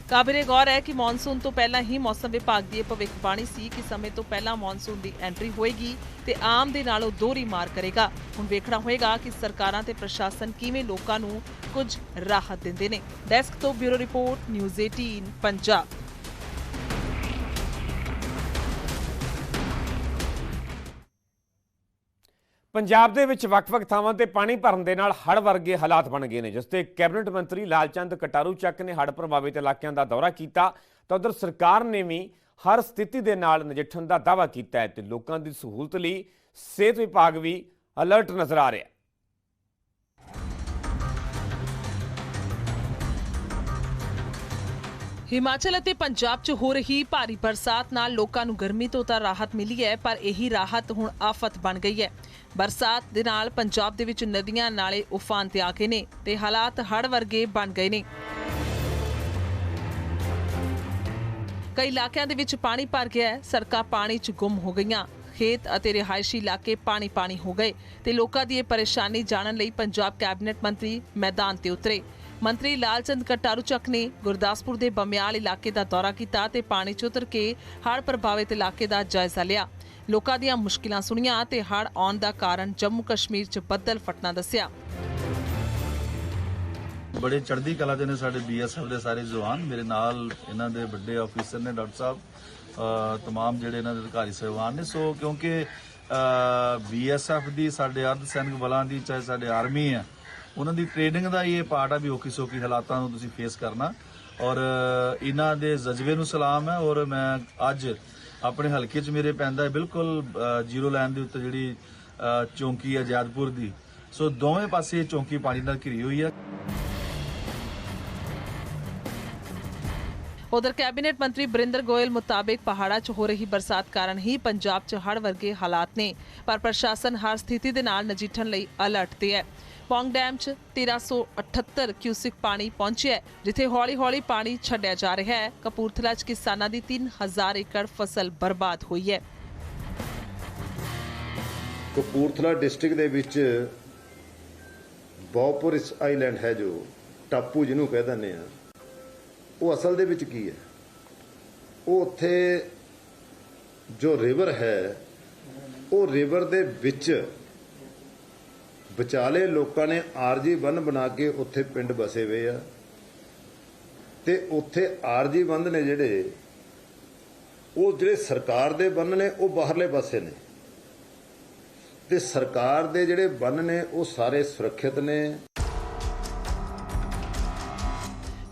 ਕਾਬਿਲੇ ਗੌਰ ਹੈ ਕਿ ਮੌਨਸੂਨ ਤੋਂ ਪਹਿਲਾਂ ਹੀ ਮੌਸਮ ਵਿਭਾਗ ਦੀ ਇਹ ਭਵਿੱਖਬਾਣੀ ਸੀ ਕਿ ਸਮੇਂ ਤੋਂ ਪਹਿਲਾਂ ਮੌਨਸੂਨ ਦੀ ਐਂਟਰੀ ਹੋਏਗੀ ਤੇ ਆਮ ਦੇ ਨਾਲੋਂ ਦੋਹਰੀ ਮਾਰ ਕਰੇਗਾ। ਹੁਣ ਵੇਖਣਾ ਹੋਏਗਾ ਕਿ ਸਰਕਾਰਾਂ ਤੇ ਪ੍ਰਸ਼ਾਸਨ ਕਿਵੇਂ ਲੋਕਾਂ ਨੂੰ ਕੁਝ ਰਾਹਤ ਦਿੰਦੇ ਨੇ। ਡੈਸਕ ਤੋਂ bureau report, news 18 Punjab. Punjab ਦੇ ਵਿੱਚ ਵੱਖ-ਵੱਖ ਥਾਵਾਂ ਤੇ ਪਾਣੀ ਭਰਨ ਦੇ ਨਾਲ ਹੜ੍ਹ ਵਰਗੇ ਹਾਲਾਤ ਬਣ ਗਏ ਨੇ, ਜਿਸ ਤੇ ਕੈਬਨਿਟ ਮੰਤਰੀ ਲਾਲਚੰਦ ਕਟਾਰੂ ਚੱਕ ਨੇ ਹੜ੍ਹ ਪ੍ਰਭਾਵਿਤ ਇਲਾਕਿਆਂ ਦਾ ਦੌਰਾ ਕੀਤਾ। ਤਾਂ ਉਧਰ ਸਰਕਾਰ ਨੇ ਵੀ ਹਰ ਸਥਿਤੀ ਦੇ ਨਾਲ ਨਜਿੱਠਣ ਦਾ ਦਾਅਵਾ ਕੀਤਾ ਹੈ ਤੇ ਲੋਕਾਂ ਦੀ ਸਹੂਲਤ ਲਈ ਸਿਹਤ ਵਿਭਾਗ ਵੀ ਅਲਰਟ ਨਜ਼ਰ ਆ ਰਿਹਾ ਹੈ। ਹਿਮਾਚਲ ਅਤੇ ਪੰਜਾਬ 'ਚ ਹੋ ਰਹੀ ਭਾਰੀ ਬਰਸਾਤ ਨਾਲ ਲੋਕਾਂ ਨੂੰ ਗਰਮੀ ਤੋਂ ਤਾਂ ਰਾਹਤ ਮਿਲੀ ਹੈ, ਪਰ ਇਹੀ ਰਾਹਤ ਹੁਣ ਆਫਤ ਬਣ ਗਈ ਹੈ। ਬਰਸਾਤ ਦੇ ਨਾਲ ਪੰਜਾਬ ਦੇ ਵਿੱਚ ਨਦੀਆਂ ਨਾਲੇ ਉਫਾਨ ਤੇ ਆ ਗਏ ਨੇ ਤੇ ਹਾਲਾਤ ਹੜ੍ਹ ਵਰਗੇ ਬਣ ਗਏ ਨੇ। ਕਈ ਇਲਾਕਿਆਂ ਦੇ ਵਿੱਚ ਪਾਣੀ ਭਰ ਗਿਆ ਹੈ, ਸੜਕਾਂ ਪਾਣੀ 'ਚ ਗੁੰਮ ਹੋ ਗਈਆਂ। ਖੇਤ ਅਤੇ ਰਿਹਾਇਸ਼ੀ ਇਲਾਕੇ ਪਾਣੀ ਪਾਣੀ ਹੋ ਗਏ ਤੇ ਲੋਕਾਂ ਦੀ ਇਹ ਪਰੇਸ਼ਾਨੀ ਜਾਣਨ ਲਈ ਪੰਜਾਬ ਕੈਬਨਿਟ ਮੰਤਰੀ ਮੈਦਾਨ ਤੇ ਉਤਰੇ। ਮੰਤਰੀ ਲਾਲਚੰਦ ਕਟਾਰੂ ਚੱਕ ਨੇ ਗੁਰਦਾਸਪੁਰ ਦੇ ਬਮਿਆਲ ਇਲਾਕੇ ਦਾ ਦੌਰਾ ਕੀਤਾ ਤੇ ਪਾਣੀ 'ਚ ਉਤਰ ਕੇ ਹੜ੍ਹ ਪ੍ਰਭਾਵਿਤ ਇਲਾਕੇ ਦਾ ਜਾਇਜ਼ਾ ਲਿਆ। ਲੋਕਾਂ ਦੀਆਂ ਮੁਸ਼ਕਿਲਾਂ ਸੁਣੀਆਂ ਤੇ ਹੜ੍ਹ ਆਉਣ ਦਾ ਕਾਰਨ ਜੰਮੂ ਕਸ਼ਮੀਰ 'ਚ ਬੱਦਲ ਫਟਣਾ ਦੱਸਿਆ। ਬੜੇ ਚੜ੍ਹਦੀ ਕਲਾ ਦੇ ਨੇ ਸਾਡੇ ਬੀਐਸਐਫ ਦੇ ਸਾਰੇ ਜਵਾਨ। ਮੇਰੇ ਨਾਲ ਇਹਨਾਂ ਦੇ ਵੱਡੇ ਆਫੀਸਰ ਨੇ ਡਾਕਟਰ ਸਾਹਿਬ ਤਮਾਮ ਜਿਹੜੇ ਇਹਨਾਂ ਦੇ ਅਧਿਕਾਰੀ ਸਹਿਬਾਨ ਨੇ। ਸੋ ਕਿਉਂਕਿ ਬੀਐਸਐਫ ਦੀ ਸਾਡੇ ਅਰਧ ਸੈਨਿਕ ਬਲਾਂ ਦੀ, ਚਾਹੇ ਸਾਡੇ ਆਰਮੀ ਹੈ ਉਹਨਾਂ ਦੀ ਟ੍ਰੇਨਿੰਗ ਦਾ ਇਹ ਪਾਰਟ ਆ ਵੀ ਔਖੀ ਸੌਖੀ ਹਾਲਾਤਾਂ ਨੂੰ ਤੁਸੀਂ ਫੇਸ ਕਰਨਾ। ਔਰ ਇਹਨਾਂ ਦੇ ਜਜ਼ਬੇ ਨੂੰ ਸਲਾਮ ਹੈ ਔਰ ਮੈਂ ਅੱਜ ਆਪਣੇ ਹਲਕੇ 'ਚ ਮੇਰੇ ਪੈਂਦਾ ਬਿਲਕੁਲ ਜ਼ੀਰੋ ਲਾਈਨ ਦੇ ਉੱਤੇ ਜਿਹੜੀ ਚੌਂਕੀ ਹੈ ਦੀ। ਸੋ ਦੋਵੇਂ ਪਾਸੇ ਚੌਂਕੀ ਪਾਣੀ ਨਾਲ ਘਿਰੀ ਹੋਈ ਹੈ। ਉਧਰ ਕੈਬਨਿਟ ਮੰਤਰੀ ਬਰਿੰਦਰ ਗੋਇਲ ਮੁਤਾਬਿਕ ਪਹਾੜਾਂ 'ਚ ਹੋ ਰਹੀ ਬਰਸਾਤ ਕਾਰਨ ਹੀ ਪੰਜਾਬ 'ਚ ਹੜ੍ਹ ਵਰਗੇ ਹਾਲਾਤ ਨੇ। ਪਰ ਪ੍ਰਸ਼ਾਸਨ ਹਰ ਸਥਿਤੀ ਦੇ ਨਾਲ ਨਜਿੱਠਣ ਲਈ ਅਲਰਟ ਤੇ ਹੈ। ਪੌਂਗ ਡੈਮ 'ਚ 1378 ਕਿਊਸਿਕ ਪਾਣੀ ਪਹੁੰਚਿਆ ਜਿੱਥੇ ਹੌਲੀ-ਹੌਲੀ ਪਾਣੀ ਛੱਡਿਆ ਜਾ ਰਿਹਾ ਹੈ। ਕਪੂਰਥਲਾ 'ਚ ਕਿਸਾਨਾਂ ਦੀ 3000 ਏਕੜ ਫਸਲ ਬਰਬਾਦ ਹੋਈ ਹੈ। ਕਪੂਰਥਲਾ ਡਿਸਟ੍ਰਿਕਟ ਦੇ ਵਿੱਚ ਬੌਪੁਰ ਆਈਲੈਂਡ ਹੈ ਜੋ ਟਾਪੂ ਜਿਹਨੂੰ ਕਹਿ ਦਿੰਦੇ ਆ, ਉਹ ਅਸਲ ਦੇ ਵਿੱਚ ਕੀ ਹੈ? ਉਹ ਉੱਥੇ ਜੋ ਰਿਵਰ ਹੈ, ਉਹ ਰਿਵਰ ਦੇ ਵਿੱਚ ਵਿਚਾਲੇ ਲੋਕਾਂ ਨੇ ਆਰਜੀ ਬੰਨ ਬਣਾ ਕੇ ਉੱਥੇ ਪਿੰਡ ਬਸੇ ਹੋਏ ਆ। ਤੇ ਉੱਥੇ ਆਰਜੀ ਬੰਦ ਨੇ ਜਿਹੜੇ, ਉਹ ਜਿਹੜੇ ਸਰਕਾਰ ਦੇ ਬੰਨ ਨੇ, ਉਹ ਬਾਹਰਲੇ ਪਾਸੇ ਨੇ। ਤੇ ਸਰਕਾਰ ਦੇ ਜਿਹੜੇ ਬੰਨ ਨੇ, ਉਹ ਸਾਰੇ ਸੁਰੱਖਿਅਤ ਨੇ।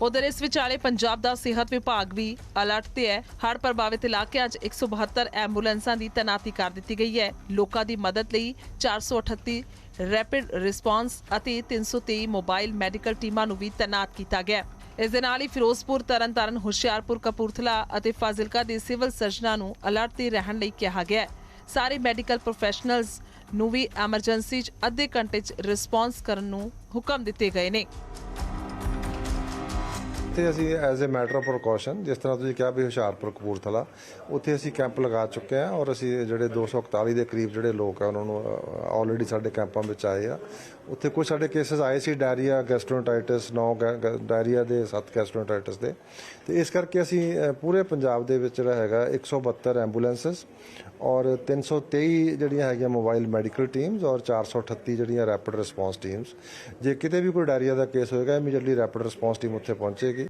ਉਧਰ ਇਸ ਵਿਚਾਲੇ ਪੰਜਾਬ ਦਾ ਸਿਹਤ ਵਿਭਾਗ ਵੀ ਅਲਰਟ ਤੇ ਹੈ। ਹੜ੍ਹ ਪ੍ਰਭਾਵਿਤ ਇਲਾਕਿਆਂ 'ਚ 172 ਐਂਬੂਲੈਂਸਾਂ ਦੀ ਤੈਨਾਤੀ ਕਰ ਦਿੱਤੀ ਗਈ ਹੈ। ਲੋਕਾਂ ਦੀ ਮਦਦ ਲਈ 438 ਰੈਪਿਡ ਰਿਸਪਾਂਸ ਅਤੇ 323 ਮੋਬਾਈਲ ਮੈਡੀਕਲ ਟੀਮਾਂ ਨੂੰ ਵੀ ਤੈਨਾਤ ਕੀਤਾ ਗਿਆ ਹੈ। ਇਸ ਦੇ ਨਾਲ ਹੀ ਫਿਰੋਜ਼ਪੁਰ, ਤਰਨਤਾਰਨ, ਹੁਸ਼ਿਆਰਪੁਰ, ਕਪੂਰਥਲਾ ਅਤੇ ਫਾਜ਼ਿਲਕਾ ਦੇ ਸਿਵਲ ਸਰਜਨਾਂ ਨੂੰ ਅਲਰਟ ਤੇ ਰਹਿਣ ਲਈ ਕਿਹਾ ਗਿਆ ਹੈ। ਸਾਰੇ ਮੈਡੀਕਲ ਪ੍ਰੋਫੈਸ਼ਨਲਜ਼ ਨੂੰ ਵੀ ਐਮਰਜੈਂਸੀ 'ਚ ਅੱਧੇ ਘੰਟੇ 'ਚ ਰਿਸਪਾਂਸ ਕਰਨ ਨੂੰ ਹੁਕਮ ਦਿੱਤੇ ਗਏ ਨੇ। ਉੱਥੇ ਅਸੀਂ as a matter of precaution ਜਿਸ ਤਰ੍ਹਾਂ ਤੁਸੀਂ ਕਿਹਾ ਵੀ ਹੁਸ਼ਿਆਰਪੁਰ ਕਪੂਰਥਲਾ, ਉੱਥੇ ਅਸੀਂ ਕੈਂਪ ਲਗਾ ਚੁੱਕੇ ਹਾਂ ਔਰ ਅਸੀਂ ਜਿਹੜੇ 241 ਦੇ ਕਰੀਬ ਜਿਹੜੇ ਲੋਕ ਆ, ਉਹਨਾਂ ਨੂੰ ਆਲਰੇਡੀ ਸਾਡੇ ਕੈਂਪਾਂ ਵਿੱਚ ਆਏ ਆ। ਉੱਥੇ ਕੁਝ ਸਾਡੇ ਕੇਸਸ ਆਏ ਸੀ ਡਾਇਰੀਆ ਗੈਸਟ੍ਰੋਇੰਟਾਈਟਿਸ 9 ਡਾਇਰੀਆ ਦੇ 7 ਗੈਸਟ੍ਰੋਇੰਟਾਈਟਿਸ ਦੇ। ਤੇ ਇਸ ਕਰਕੇ ਅਸੀਂ ਪੂਰੇ ਪੰਜਾਬ ਦੇ ਵਿੱਚ ਜਿਹੜਾ ਹੈਗਾ 172 ਐਂਬੂਲੈਂਸਸ ਔਰ 323 ਜਿਹੜੀਆਂ ਹੈਗੀਆਂ ਮੋਬਾਈਲ ਮੈਡੀਕਲ ਟੀਮਸ ਔਰ 438 ਜਿਹੜੀਆਂ ਰੈਪਿਡ ਰਿਸਪਾਂਸ ਟੀਮਸ ਜੇ ਕਿਤੇ ਵੀ ਕੋਈ ਡਾਇਰੀਆ ਦਾ ਕੇਸ ਹੋਏਗਾ ਇਮੀਡੀਏਟਲੀ ਰੈਪਿਡ ਰਿਸਪਾਂਸ ਟੀਮ ਉੱਥੇ ਪਹੁੰਚੇਗੀ।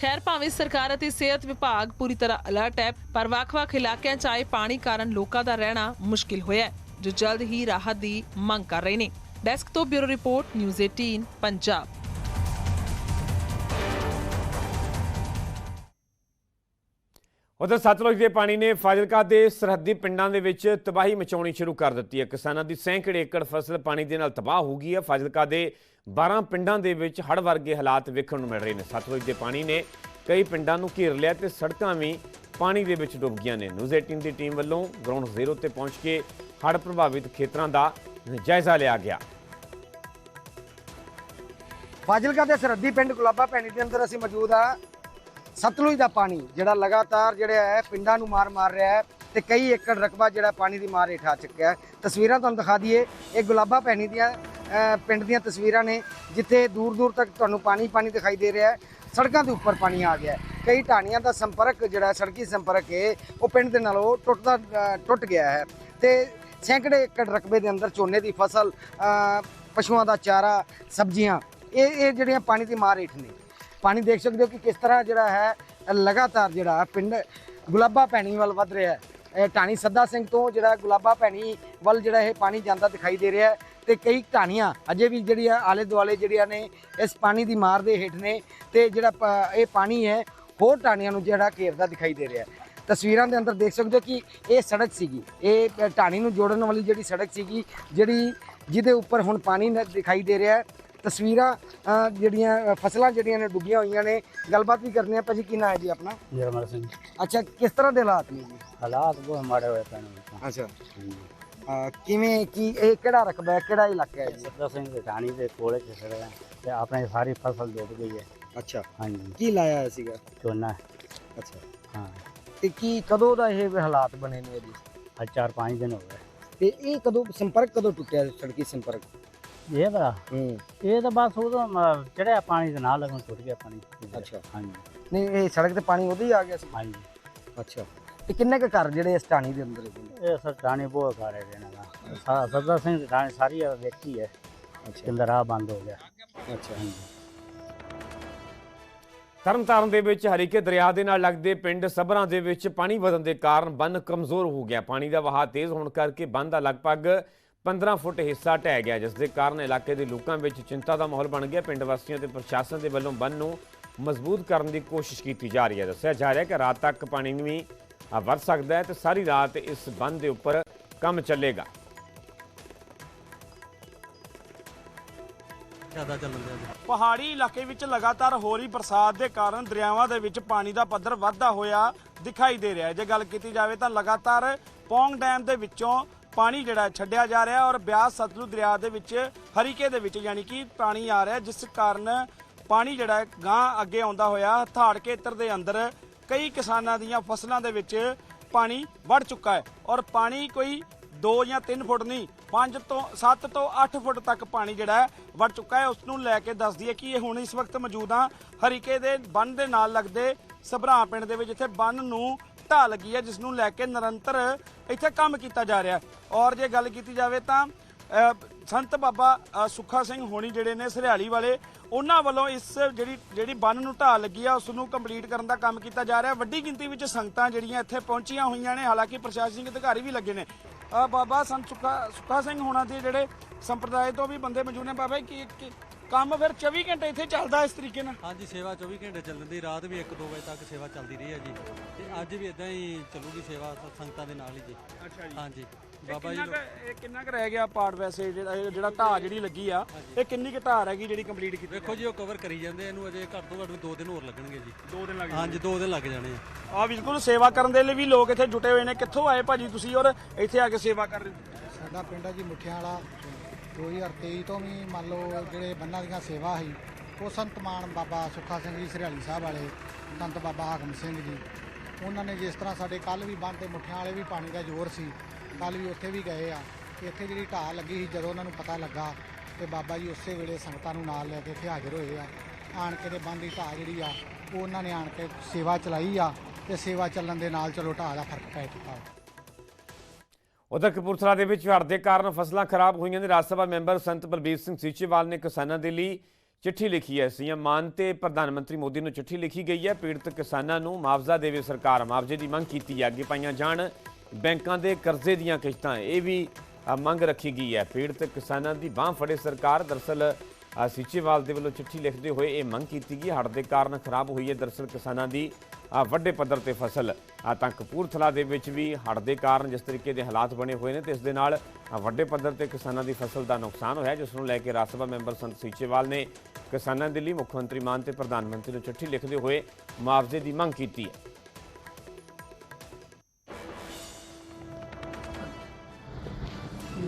ਖੈਰ, ਭਾਵੇਂ ਸਰਕਾਰ ਅਤੇ ਸਿਹਤ ਵਿਭਾਗ ਪੂਰੀ ਤਰ੍ਹਾਂ ਅਲਰਟ ਹੈ, ਪਰ ਵੱਖ-ਵੱਖ ਇਲਾਕਿਆਂ 'ਚ ਆਏ ਪਾਣੀ ਕਾਰਨ ਲੋਕਾਂ ਦਾ ਰਹਿਣਾ ਮੁਸ਼ਕਿਲ ਹੋਇਆ ਹੈ, ਜੋ ਜਲਦ ਹੀ ਰਾਹਤ ਦੀ ਮੰਗ ਕਰ ਰਹੇ ਨੇ। ਡੈਸਕ ਤੋਂ ਬਿਊਰੋ ਰਿਪੋਰਟ, ਨਿਊਜ਼ 18 ਪੰਜਾਬ। ਉਧਰ ਸਤਲੁਜ ਦੇ ਪਾਣੀ ਨੇ ਫਾਜ਼ਿਲਕਾ ਦੇ ਸਰਹੱਦੀ ਪਿੰਡਾਂ ਦੇ ਵਿੱਚ ਤਬਾਹੀ ਮਚਾਉਣੀ ਸ਼ੁਰੂ ਕਰ ਦਿੱਤੀ ਹੈ। ਕਿਸਾਨਾਂ ਦੀ ਸੈਂਕੜੇ ਏਕੜ ਫਸਲ ਪਾਣੀ ਦੇ ਨਾਲ ਤਬਾਹ ਹੋ ਗਈ ਹੈ। ਫਾਜ਼ਿਲਕਾ ਦੇ 12 ਪਿੰਡਾਂ ਦੇ ਵਿੱਚ ਹੜ੍ਹ ਵਰਗੇ ਹਾਲਾਤ ਵੇਖਣ ਨੂੰ ਮਿਲ ਰਹੇ ਨੇ। ਸਤਲੁਜ ਦੇ ਪਾਣੀ ਨੇ ਕਈ ਪਿੰਡਾਂ ਨੂੰ ਘੇਰ ਲਿਆ ਤੇ ਸੜਕਾਂ ਵੀ ਪਾਣੀ ਦੇ ਵਿੱਚ ਡੁੱਬ ਗਈਆਂ ਨੇ। ਨਿਊਜ਼ 18 ਦੀ ਟੀਮ ਵੱਲੋਂ ਗਰਾਊਂਡ ਜ਼ੀਰੋ ਤੇ ਪਹੁੰਚ ਕੇ ਹੜ੍ਹ ਪ੍ਰਭਾਵਿਤ ਖੇਤਰਾਂ ਦਾ ਜਾਇਜ਼ਾ ਲਿਆ ਗਿਆ। ਫਾਜ਼ਿਲਕਾ ਦੇ ਸਰਹੱਦੀ ਪਿੰਡ ਗੁਲਾਬਾ ਭੈਣੀ ਦੇ ਅੰਦਰ ਅਸੀਂ ਮੌਜੂਦ ਆ ਸਤਲੁਜ ਦਾ ਪਾਣੀ, ਜਿਹੜਾ ਲਗਾਤਾਰ ਜਿਹੜਾ ਹੈ, ਪਿੰਡਾਂ ਨੂੰ ਮਾਰ ਮਾਰ ਰਿਹਾ ਹੈ ਤੇ ਕਈ ਏਕੜ ਰਕਬਾ ਜਿਹੜਾ ਪਾਣੀ ਦੀ ਮਾਰ ਹੇਠ ਆ ਚੁੱਕਿਆ ਹੈ। ਤਸਵੀਰਾਂ ਤੁਹਾਨੂੰ ਦਿਖਾ ਦਈਏ। ਇਹ ਗੁਲਾਬਾ ਭੈਣੀ ਦੀਆਂ ਪਿੰਡ ਦੀਆਂ ਤਸਵੀਰਾਂ ਨੇ, ਜਿੱਥੇ ਦੂਰ ਦੂਰ ਤੱਕ ਤੁਹਾਨੂੰ ਪਾਣੀ ਪਾਣੀ ਦਿਖਾਈ ਦੇ ਰਿਹਾ ਹੈ। ਸੜਕਾਂ ਦੇ ਉੱਪਰ ਪਾਣੀ ਆ ਗਿਆ ਕਈ ਢਾਣੀਆਂ ਦਾ ਸੰਪਰਕ ਜਿਹੜਾ ਸੜਕੀ ਸੰਪਰਕ ਹੈ, ਉਹ ਪਿੰਡ ਦੇ ਨਾਲੋਂ ਟੁੱਟਦਾ ਟੁੱਟ ਗਿਆ ਹੈ। ਤੇ ਸੈਂਕੜੇ ਏਕੜ ਰਕਬੇ ਦੇ ਅੰਦਰ ਝੋਨੇ ਦੀ ਫਸਲ ਪਸ਼ੂਆਂ ਦਾ ਚਾਰਾ, ਸਬਜ਼ੀਆਂ, ਇਹ ਇਹ ਜਿਹੜੀਆਂ ਪਾਣੀ ਦੀ ਮਾਰ ਹੇਠ ਨੇ। ਪਾਣੀ ਦੇਖ ਸਕਦੇ ਹੋ ਕਿ ਕਿਸ ਤਰ੍ਹਾਂ ਜਿਹੜਾ ਹੈ ਲਗਾਤਾਰ ਜਿਹੜਾ ਪਿੰਡ ਗੁਲਾਬਾ ਭੈਣੀ ਵੱਲ ਵੱਧ ਰਿਹਾ ਹੈ। ਇਹ ਸੱਦਾ ਸਿੰਘ ਤੋਂ ਜਿਹੜਾ ਗੁਲਾਬਾ ਭੈਣੀ ਵੱਲ ਜਿਹੜਾ ਇਹ ਪਾਣੀ ਜਾਂਦਾ ਦਿਖਾਈ ਦੇ ਰਿਹਾ ਹੈ ਤੇ ਕਈ ਢਾਣੀਆਂ ਅਜੇ ਵੀ ਜਿਹੜੀਆਂ ਆਲੇ ਦੁਆਲੇ ਜਿਹੜੀਆਂ ਨੇ, ਇਸ ਪਾਣੀ ਦੀ ਮਾਰ ਦੇ ਹੇਠ ਨੇ ਤੇ ਜਿਹੜਾ ਪ- ਇਹ ਪਾਣੀ ਹੈ, ਹੋਰ ਢਾਣੀਆਂ ਨੂੰ ਜਿਹੜਾ ਘੇਰਦਾ ਦਿਖਾਈ ਦੇ ਰਿਹਾ ਹੈ। ਤਸਵੀਰਾਂ ਦੇ ਅੰਦਰ ਦੇਖ ਸਕਦੇ ਹੋ ਕਿ ਇਹ ਸੜਕ ਸੀਗੀ। ਇਹ ਢਾਣੀ ਨੂੰ ਜੋੜਨ ਵਾਲੀ ਜਿਹੜੀ ਸੜਕ ਸੀਗੀ, ਜਿਹੜੀ ਜਿਹਦੇ ਉੱਪਰ ਹੁਣ ਪਾਣੀ ਦਿਖਾਈ ਦੇ ਰਿਹਾ ਹੈ। ਤਸਵੀਰਾਂ ਜਿਹੜੀਆਂ ਫਸਲਾਂ ਜਿਹੜੀਆਂ ਨੇ ਡੁੱਬੀਆਂ ਹੋਈਆਂ ਨੇ। ਗੱਲਬਾਤ ਵੀ ਕਰਨੀ ਹੈ ਭਾਜੀ ਕੀ ਨਾਂ ਹੈ ਜੀ ਆਪਣਾ? ਜਰਮਲ ਸਿੰਘ। ਅੱਛਾ ਕਿਸ ਤਰ੍ਹਾਂ ਦੇ ਹਾਲਾਤ ਨੇ ਜੀ? ਹਾਲਾਤ ਬਹੁਤ ਮਾੜੇ ਹੋਏ ਨੇ। ਅੱਛਾ। ਕਿਵੇਂ ਕੀ ਇਹ ਕਿਹੜਾ ਰਕਬਾ ਹੈ ਕਿਹੜਾ ਇਲਾਕਾ ਹੈ ਜੀ? ਸੱਦਾ ਸਿੰਘ ਦੇ ਢਾਣੀ ਦੇ ਕੋਲੇ ਚ ਸੜਿਆ ਤੇ ਆਪਣੇ ਸਾਰੀ ਫਸਲ ਡੁੱਬ ਗਈ ਹੈ। ਅੱਛਾ। ਹਾਂਜੀ। ਕੀ ਲਾਇਆ ਹੋਇਆ ਸੀਗਾ? ਝੋਨਾ। ਅੱਛਾ। ਹਾਂ। ਤੇ ਕੀ ਕਦੋਂ ਦਾ ਇਹ ਹਾਲਾਤ ਬਣੇ ਨੇ ਜੀ? ਅੱਜ ਚਾਰ ਪੰਜ ਦਿਨ ਹੋ ਗਏ। ਤੇ ਇਹ ਕਦੋਂ ਸੰਪਰਕ ਕਦੋਂ ਟੁੱਟਿਆ ਸੜਕੀ ਸੰਪਰਕ? ਇਹ ਦਾ ਹੂੰ। ਇਹ ਤਾਂ ਬਸ ਮ- ਚੜਿਆ ਪਾਣੀ ਦੇ ਨਾਲ ਲੱਗਣ ਟੁੱਟ ਗਿਆ ਪਾਣੀ। ਅੱਛਾ। ਹਾਂਜੀ। ਨਹੀਂ ਇਹ ਸੜਕ ਤੇ ਪਾਣੀ ਉਦੋਂ ਹੀ ਆ ਗਿਆ ਸੀ? ਹਾਂਜੀ। ਅੱਛਾ। ਤੇ ਕਿੰਨੇ ਕੁ ਘਰ ਜਿਹੜੇ ਇਸ ਢਾਣੀ ਦੇ ਅੰਦਰ ਹੈਗੇ? ਇਹ ਸਰ ਢਾਣੀ ਬਹੁਤ ਘਾਰੇ ਦੇਣਾ ਦਾ। ਸਾ- ਸੱਦਾ ਸਿੰਘ ਦੀ ਢਾਣੀ ਸਾਰੀ ਵੇਖੀ ਹੈ। ਅੱਛਾ। ਕਿੰਦਰ ਰਾਹ ਬੰਦ ਹੋ ਗਿਆ। ਅੱਛਾ। ਤਰਨਤਾਰਨ ਦੇ ਵਿੱਚ ਹਰੀਕੇ ਦਰਿਆ ਦੇ ਨਾਲ ਲੱਗਦੇ ਪਿੰਡ ਸਬਰਾਂ ਦੇ ਵਿੱਚ ਪਾਣੀ ਵਧਣ ਦੇ ਕਾਰਨ ਬੰਨ ਕਮਜ਼ੋਰ ਹੋ ਗਿਆ। ਪਾਣੀ ਦਾ ਵਹਾਅ ਤੇਜ਼ ਹੋਣ ਕਰਕੇ ਬੰਨ ਦਾ ਲਗਭਗ 15 ਫੁੱਟ ਹਿੱਸਾ ਢਹਿ ਗਿਆ ਜਿਸ ਦੇ ਕਾਰਨ ਇਲਾਕੇ ਦੇ ਲੋਕਾਂ ਵਿੱਚ ਚਿੰਤਾ ਦਾ ਮਾਹੌਲ ਬਣ ਗਿਆ। ਪਿੰਡ ਵਾਸੀਆਂ ਤੇ ਪ੍ਰਸ਼ਾਸਨ ਦੇ ਵੱਲੋਂ ਬੰਨ ਨੂੰ ਮਜ਼ਬੂਤ ਕਰਨ ਦੀ ਕੋਸ਼ਿਸ਼ ਕੀਤੀ ਜਾ ਰਹੀ ਹੈ। ਦੱਸਿਆ ਜਾ ਰਿਹਾ ਹੈ ਕਿ ਰਾਤ ਤੱਕ ਪਾਣੀ ਵੀ ਵਧ ਸਕਦਾ ਹੈ ਤੇ ਸਾਰੀ ਰਾਤ ਇਸ ਬੰਨ ਦੇ ਉੱਪਰ ਕੰਮ ਚੱਲੇਗਾ। ਜ਼ਿਆਦਾ ਚੱਲਣ ਦਿਆ ਪਹਾੜੀ ਇਲਾਕੇ ਵਿੱਚ ਲਗਾਤਾਰ ਹੋ ਰਹੀ ਬਰਸਾਤ ਦੇ ਕਾਰਨ ਦਰਿਆਵਾਂ ਦੇ ਵਿੱਚ ਪਾਣੀ ਦਾ ਪੱਧਰ ਵਧਦਾ ਹੋਇਆ ਦਿਖਾਈ ਦੇ ਰਿਹਾ ਹੈ। ਜੇ ਗੱਲ ਕੀਤੀ ਜਾਵੇ ਤਾਂ ਲਗਾਤਾਰ ਪੌਂਗ ਡੈਮ ਦੇ ਵਿੱਚੋਂ ਪਾਣੀ ਜਿਹੜਾ ਛੱਡਿਆ ਜਾ ਰਿਹਾ ਔਰ ਬਿਆਸ ਸਤਲੁਜ ਦਰਿਆ ਦੇ ਵਿੱਚ, ਹਰੀਕੇ ਦੇ ਵਿੱਚ ਯਾਨੀ ਕਿ ਪਾਣੀ ਆ ਰਿਹਾ, ਜਿਸ ਕਾਰਨ ਪਾਣੀ ਜਿਹੜਾ ਹੈ ਗਾਂ ਅੱਗੇ ਆਉਂਦਾ ਹੋਇਆ ਥਾੜ ਖੇਤਰ ਦੇ ਅੰਦਰ ਕਈ ਕਿਸਾਨਾਂ ਦੀਆਂ ਫਸਲਾਂ ਦੇ ਵਿੱਚ ਪਾਣੀ ਵੜ ਚੁੱਕਾ ਹੈ ਔਰ ਪਾਣੀ ਕੋਈ 2 ਜਾਂ 3 ਫੁੱਟ ਨਹੀਂ 5 ਤੋਂ 7 ਤੋਂ 8 ਫੁੱਟ ਤੱਕ ਪਾਣੀ ਜਿਹੜਾ ਹੈ ਵੜ ਚੁੱਕਾ ਹੈ। ਉਸ ਨੂੰ ਲੈ ਕੇ ਦੱਸਦੀ ਹੈ ਕਿ ਇਹ ਹੁਣ ਇਸ ਵਕਤ ਮੌਜੂਦ ਹਾਂ ਹਰੀਕੇ ਦੇ ਬੰਨ ਦੇ ਨਾਲ ਲੱਗਦੇ ਸਭਰਾ ਪਿੰਡ ਦੇ ਵਿੱਚ ਇੱਥੇ ਬੰਨ ਨੂੰ ਢਾਹ ਲੱਗੀ ਹੈ ਜਿਸ ਨੂੰ ਲੈ ਕੇ ਨਿਰੰਤਰ ਇੱਥੇ ਕੰਮ ਕੀਤਾ ਜਾ ਰਿਹਾ ਔਰ ਜੇ ਗੱਲ ਕੀਤੀ ਜਾਵੇ ਤਾਂ ਸੰਤ ਬਾਬਾ ਸੁੱਖਾ ਸਿੰਘ ਹੋਣੀ ਜਿਹੜੇ ਨੇ ਸਰਿਆਲੀ ਵਾਲੇ, ਉਹਨਾਂ ਵੱਲੋਂ ਇਸ ਜਿਹੜੀ ਜਿਹੜੀ ਬੰਨ ਨੂੰ ਢਾਹ ਲੱਗੀ ਆ ਉਸ ਨੂੰ ਕੰਪਲੀਟ ਕਰਨ ਦਾ ਕੰਮ ਕੀਤਾ ਜਾ ਰਿਹਾ ਵੱਡੀ ਗਿਣਤੀ ਵਿੱਚ ਸੰਗਤਾਂ ਜਿਹੜੀਆਂ ਇੱਥੇ ਪਹੁੰਚੀਆਂ ਹੋਈਆਂ ਨੇ, ਹਾਲਾਂਕਿ ਪ੍ਰਸ਼ਾਸਨਿਕ ਅਧਿਕਾਰੀ ਵੀ ਲੱਗੇ ਨੇ। ਬਾਬਾ ਸੰਤ ਸੁੱਖਾ ਸੁੱਖਾ ਸਿੰਘ ਹੋਣਾ ਦੇ ਜਿਹੜੇ ਸੰਪਰਦਾਇ ਤੋਂ ਵੀ ਬੰਦੇ ਮੌਜੂਦ ਨੇ। ਬਾਬਾ ਕੀ- ਕੰਮ ਫਿਰ 24 ਘੰਟੇ ਇੱਥੇ ਚੱਲਦਾ ਇਸ ਤਰੀਕੇ ਨਾਲ। ਹਾਂਜੀ ਸੇਵਾ 24 ਘੰਟੇ ਚੱਲਣ ਦੀ ਰਾਤ ਵੀ 1-2 ਵਜੇ ਤੱਕ ਸੇਵਾ ਚੱਲਦੀ ਰਹੀ ਹੈ ਜੀ। ਤੇ ਅੱਜ ਵੀ ਇਦਾਂ ਹੀ ਚੱਲੂਗੀ ਸੇਵਾ ਸੰਗਤਾਂ ਦੇ ਨਾਲ ਹੀ ਜੀ। ਅੱਛਾ ਜੀ। ਹਾਂਜੀ। ਬਾਬਾ ਜੀ ਇਹ ਕਿੰਨਾ ਕੁ ਰਹਿ ਗਿਆ ਪਾਰਟ ਵੈਸੇ ਜਿਹੜਾ ਜਿਹੜਾ ਢਾਹ ਜਿਹੜੀ ਲੱਗੀ ਆ ਇਹ ਕਿੰਨੀ ਕੁ ਢਾਹ ਰਹਿ ਗਈ ਜਿਹੜੀ ਕੰਪਲੀਟ ਕੀਤੀ ਵੇਖੋ ਜੀ ਉਹ ਕਵਰ ਕਰੀ ਜਾਂਦੇ ਇਹਨੂੰ ਅਜੇ ਘੱਟ ਤੋਂ ਘੱਟ 2 ਦਿਨ ਹੋਰ ਲੱਗਣਗੇ ਜੀ। 2 ਦਿਨ ਲੱਗ ਹਾਂਜੀ 2 ਦਿਨ ਲੱਗ ਜਾਣੇ ਆ। ਆ ਬਿਲਕੁਲ ਸੇਵਾ ਕਰਨ ਦੇ ਲਈ ਵੀ ਲੋਕ ਇੱਥੇ ਜੁਟੇ ਹੋਏ ਨੇ। ਕਿੱਥੋਂ ਆਏ ਭਾਜੀ ਤੁਸੀਂ ਔਰ ਇੱਥੇ ਆ ਕੇ ਸੇਵਾ ਕਰ ਰਹੇ? ਸਾਡਾ ਪਿੰਡ ਹੈ ਜੀ ਮੁੱਠਿਆਂ ਵਾਲਾ। 2023 ਤੋਂ ਵੀ ਮੰਨ ਲਓ ਜਿਹੜੇ ਬੰਨਾਂ ਦੀਆਂ ਸੇਵਾ ਸੀ, ਉਹ ਸੰਤ ਮਾਨ ਬਾਬਾ ਸੁੱਖਾ ਸਿੰਘ ਜੀ, ਸਰਿਆਲੀ ਸਾਹਿਬ ਵਾਲੇ, ਸੰਤ ਬਾਬਾ ਹਾਕਮ ਸਿੰਘ ਜੀ। ਉਹਨਾਂ ਨੇ ਜਿਸ ਤਰ੍ਹਾਂ ਸਾਡੇ ਕੱਲ ਵੀ ਬੰਨ ਤੇ ਮੁੱਠਿਆਂ ਵਾਲੇ ਵੀ ਪਾਣੀ ਦਾ ਜ਼ੋਰ ਸੀ ਕੱਲ ਵੀ ਉੱਥੇ ਵੀ ਗਏ ਆ। ਇੱਥੇ ਜਿਹੜੀ ਢਾਹ ਲੱਗੀ ਸੀ, ਜਦੋਂ ਉਹਨਾਂ ਨੂੰ ਪਤਾ ਲੱਗਾ ਤੇ ਬਾਬਾ ਜੀ ਉਸੇ ਵੇਲੇ ਸੰਗਤਾਂ ਨੂੰ ਨਾਲ ਲੈ ਕੇ ਇੱਥੇ ਹਾਜ਼ਰ ਹੋਏ ਆ। ਆਣ ਕੇ ਤੇ ਬੰਨ ਦੀ ਢਾਹ ਜਿਹੜੀ ਆ, ਉਹ ਉਹਨਾਂ ਨੇ ਆਣ ਕੇ ਸੇਵਾ ਚਲਾਈ ਆ ਤੇ ਸੇਵਾ ਚੱਲਣ ਦੇ ਨਾਲ ਚਲੋ ਢਾਹ ਦਾ ਫ਼ਰਕ ਪੈ ਚੁੱਕਾ। ਉਧਰ ਕਪੂਰਥਲਾ ਦੇ ਵਿੱਚ ਹੜ੍ਹ ਦੇ ਕਾਰਨ ਫਸਲਾਂ ਖਰਾਬ ਹੋਈਆਂ ਨੇ। ਰਾਜ ਸਭਾ ਮੈਂਬਰ ਸੰਤ ਬਲਬੀਰ ਸਿੰਘ ਸੀਚੇਵਾਲ ਨੇ ਕਿਸਾਨਾਂ ਦੇ ਲਈ ਚਿੱਠੀ ਲਿਖੀ ਹੈ। ਸੀਐਮ ਮਾਨ ਤੇ ਪ੍ਰਧਾਨ ਮੰਤਰੀ ਮੋਦੀ ਨੂੰ ਚਿੱਠੀ ਲਿਖੀ ਗਈ ਹੈ। ਪੀੜਤ ਕਿਸਾਨਾਂ ਨੂੰ ਮੁਆਵਜ਼ਾ ਦੇਵੇ ਸਰਕਾਰ। ਮੁਆਵਜ਼ੇ ਦੀ ਮੰਗ ਕੀਤੀ ਹੈ। ਅੱਗੇ ਪਾਈਆਂ ਜਾਣ ਬੈਂਕਾਂ ਦੇ ਕਰਜ਼ੇ ਦੀਆਂ ਕਿਸ਼ਤਾਂ। ਇਹ ਵੀ ਮੰਗ ਰੱਖੀ ਗਈ ਹੈ। ਪੀੜਤ ਕਿਸਾਨਾਂ ਦੀ ਬਾਹ ਫੜੇ ਸਰਕਾਰ। ਦਰਸਲ ਸੀਚੇਵਾਲ ਦੇ ਵੱਲੋਂ ਚਿੱਠੀ ਲਿਖਦੇ ਹੋਏ ਇਹ ਮੰਗ ਕੀਤੀ ਗਈ ਹੜ੍ਹ ਦੇ ਕਾਰਨ ਖਰਾਬ ਹੋਈ ਹੈ। ਦਰਸਲ ਕਿਸਾਨਾਂ ਦੀ ਵੱਡੇ ਪੱਧਰ ਤੇ ਫਸਲ। ਤਾਂ ਕਪੂਰਥਲਾ ਦੇ ਵਿੱਚ ਵੀ ਹੜ੍ਹ ਦੇ ਕਾਰਨ ਜਿਸ ਤਰੀਕੇ ਦੇ ਹਾਲਾਤ ਬਣੇ ਹੋਏ ਨੇ ਤੇ ਇਸ ਦੇ ਨਾਲ ਵੱਡੇ ਪੱਧਰ ਤੇ ਕਿਸਾਨਾਂ ਦੀ ਫਸਲ ਦਾ ਨੁਕਸਾਨ ਹੋਇਆ, ਜਿਸ ਨੂੰ ਲੈ ਕੇ ਰਾਜ ਸਭਾ ਮੈਂਬਰ ਸੰਤ ਸੀਚੇਵਾਲ ਨੇ ਕਿਸਾਨਾਂ ਦੇ ਲਈ ਮੁੱਖ ਮੰਤਰੀ ਮਾਨ ਤੇ ਪ੍ਰਧਾਨ ਮੰਤਰੀ ਨੂੰ ਚਿੱਠੀ ਲਿਖਦੇ ਹੋਏ ਮੁਆਵਜ਼ੇ ਦੀ ਮੰਗ ਕੀਤੀ ਹੈ।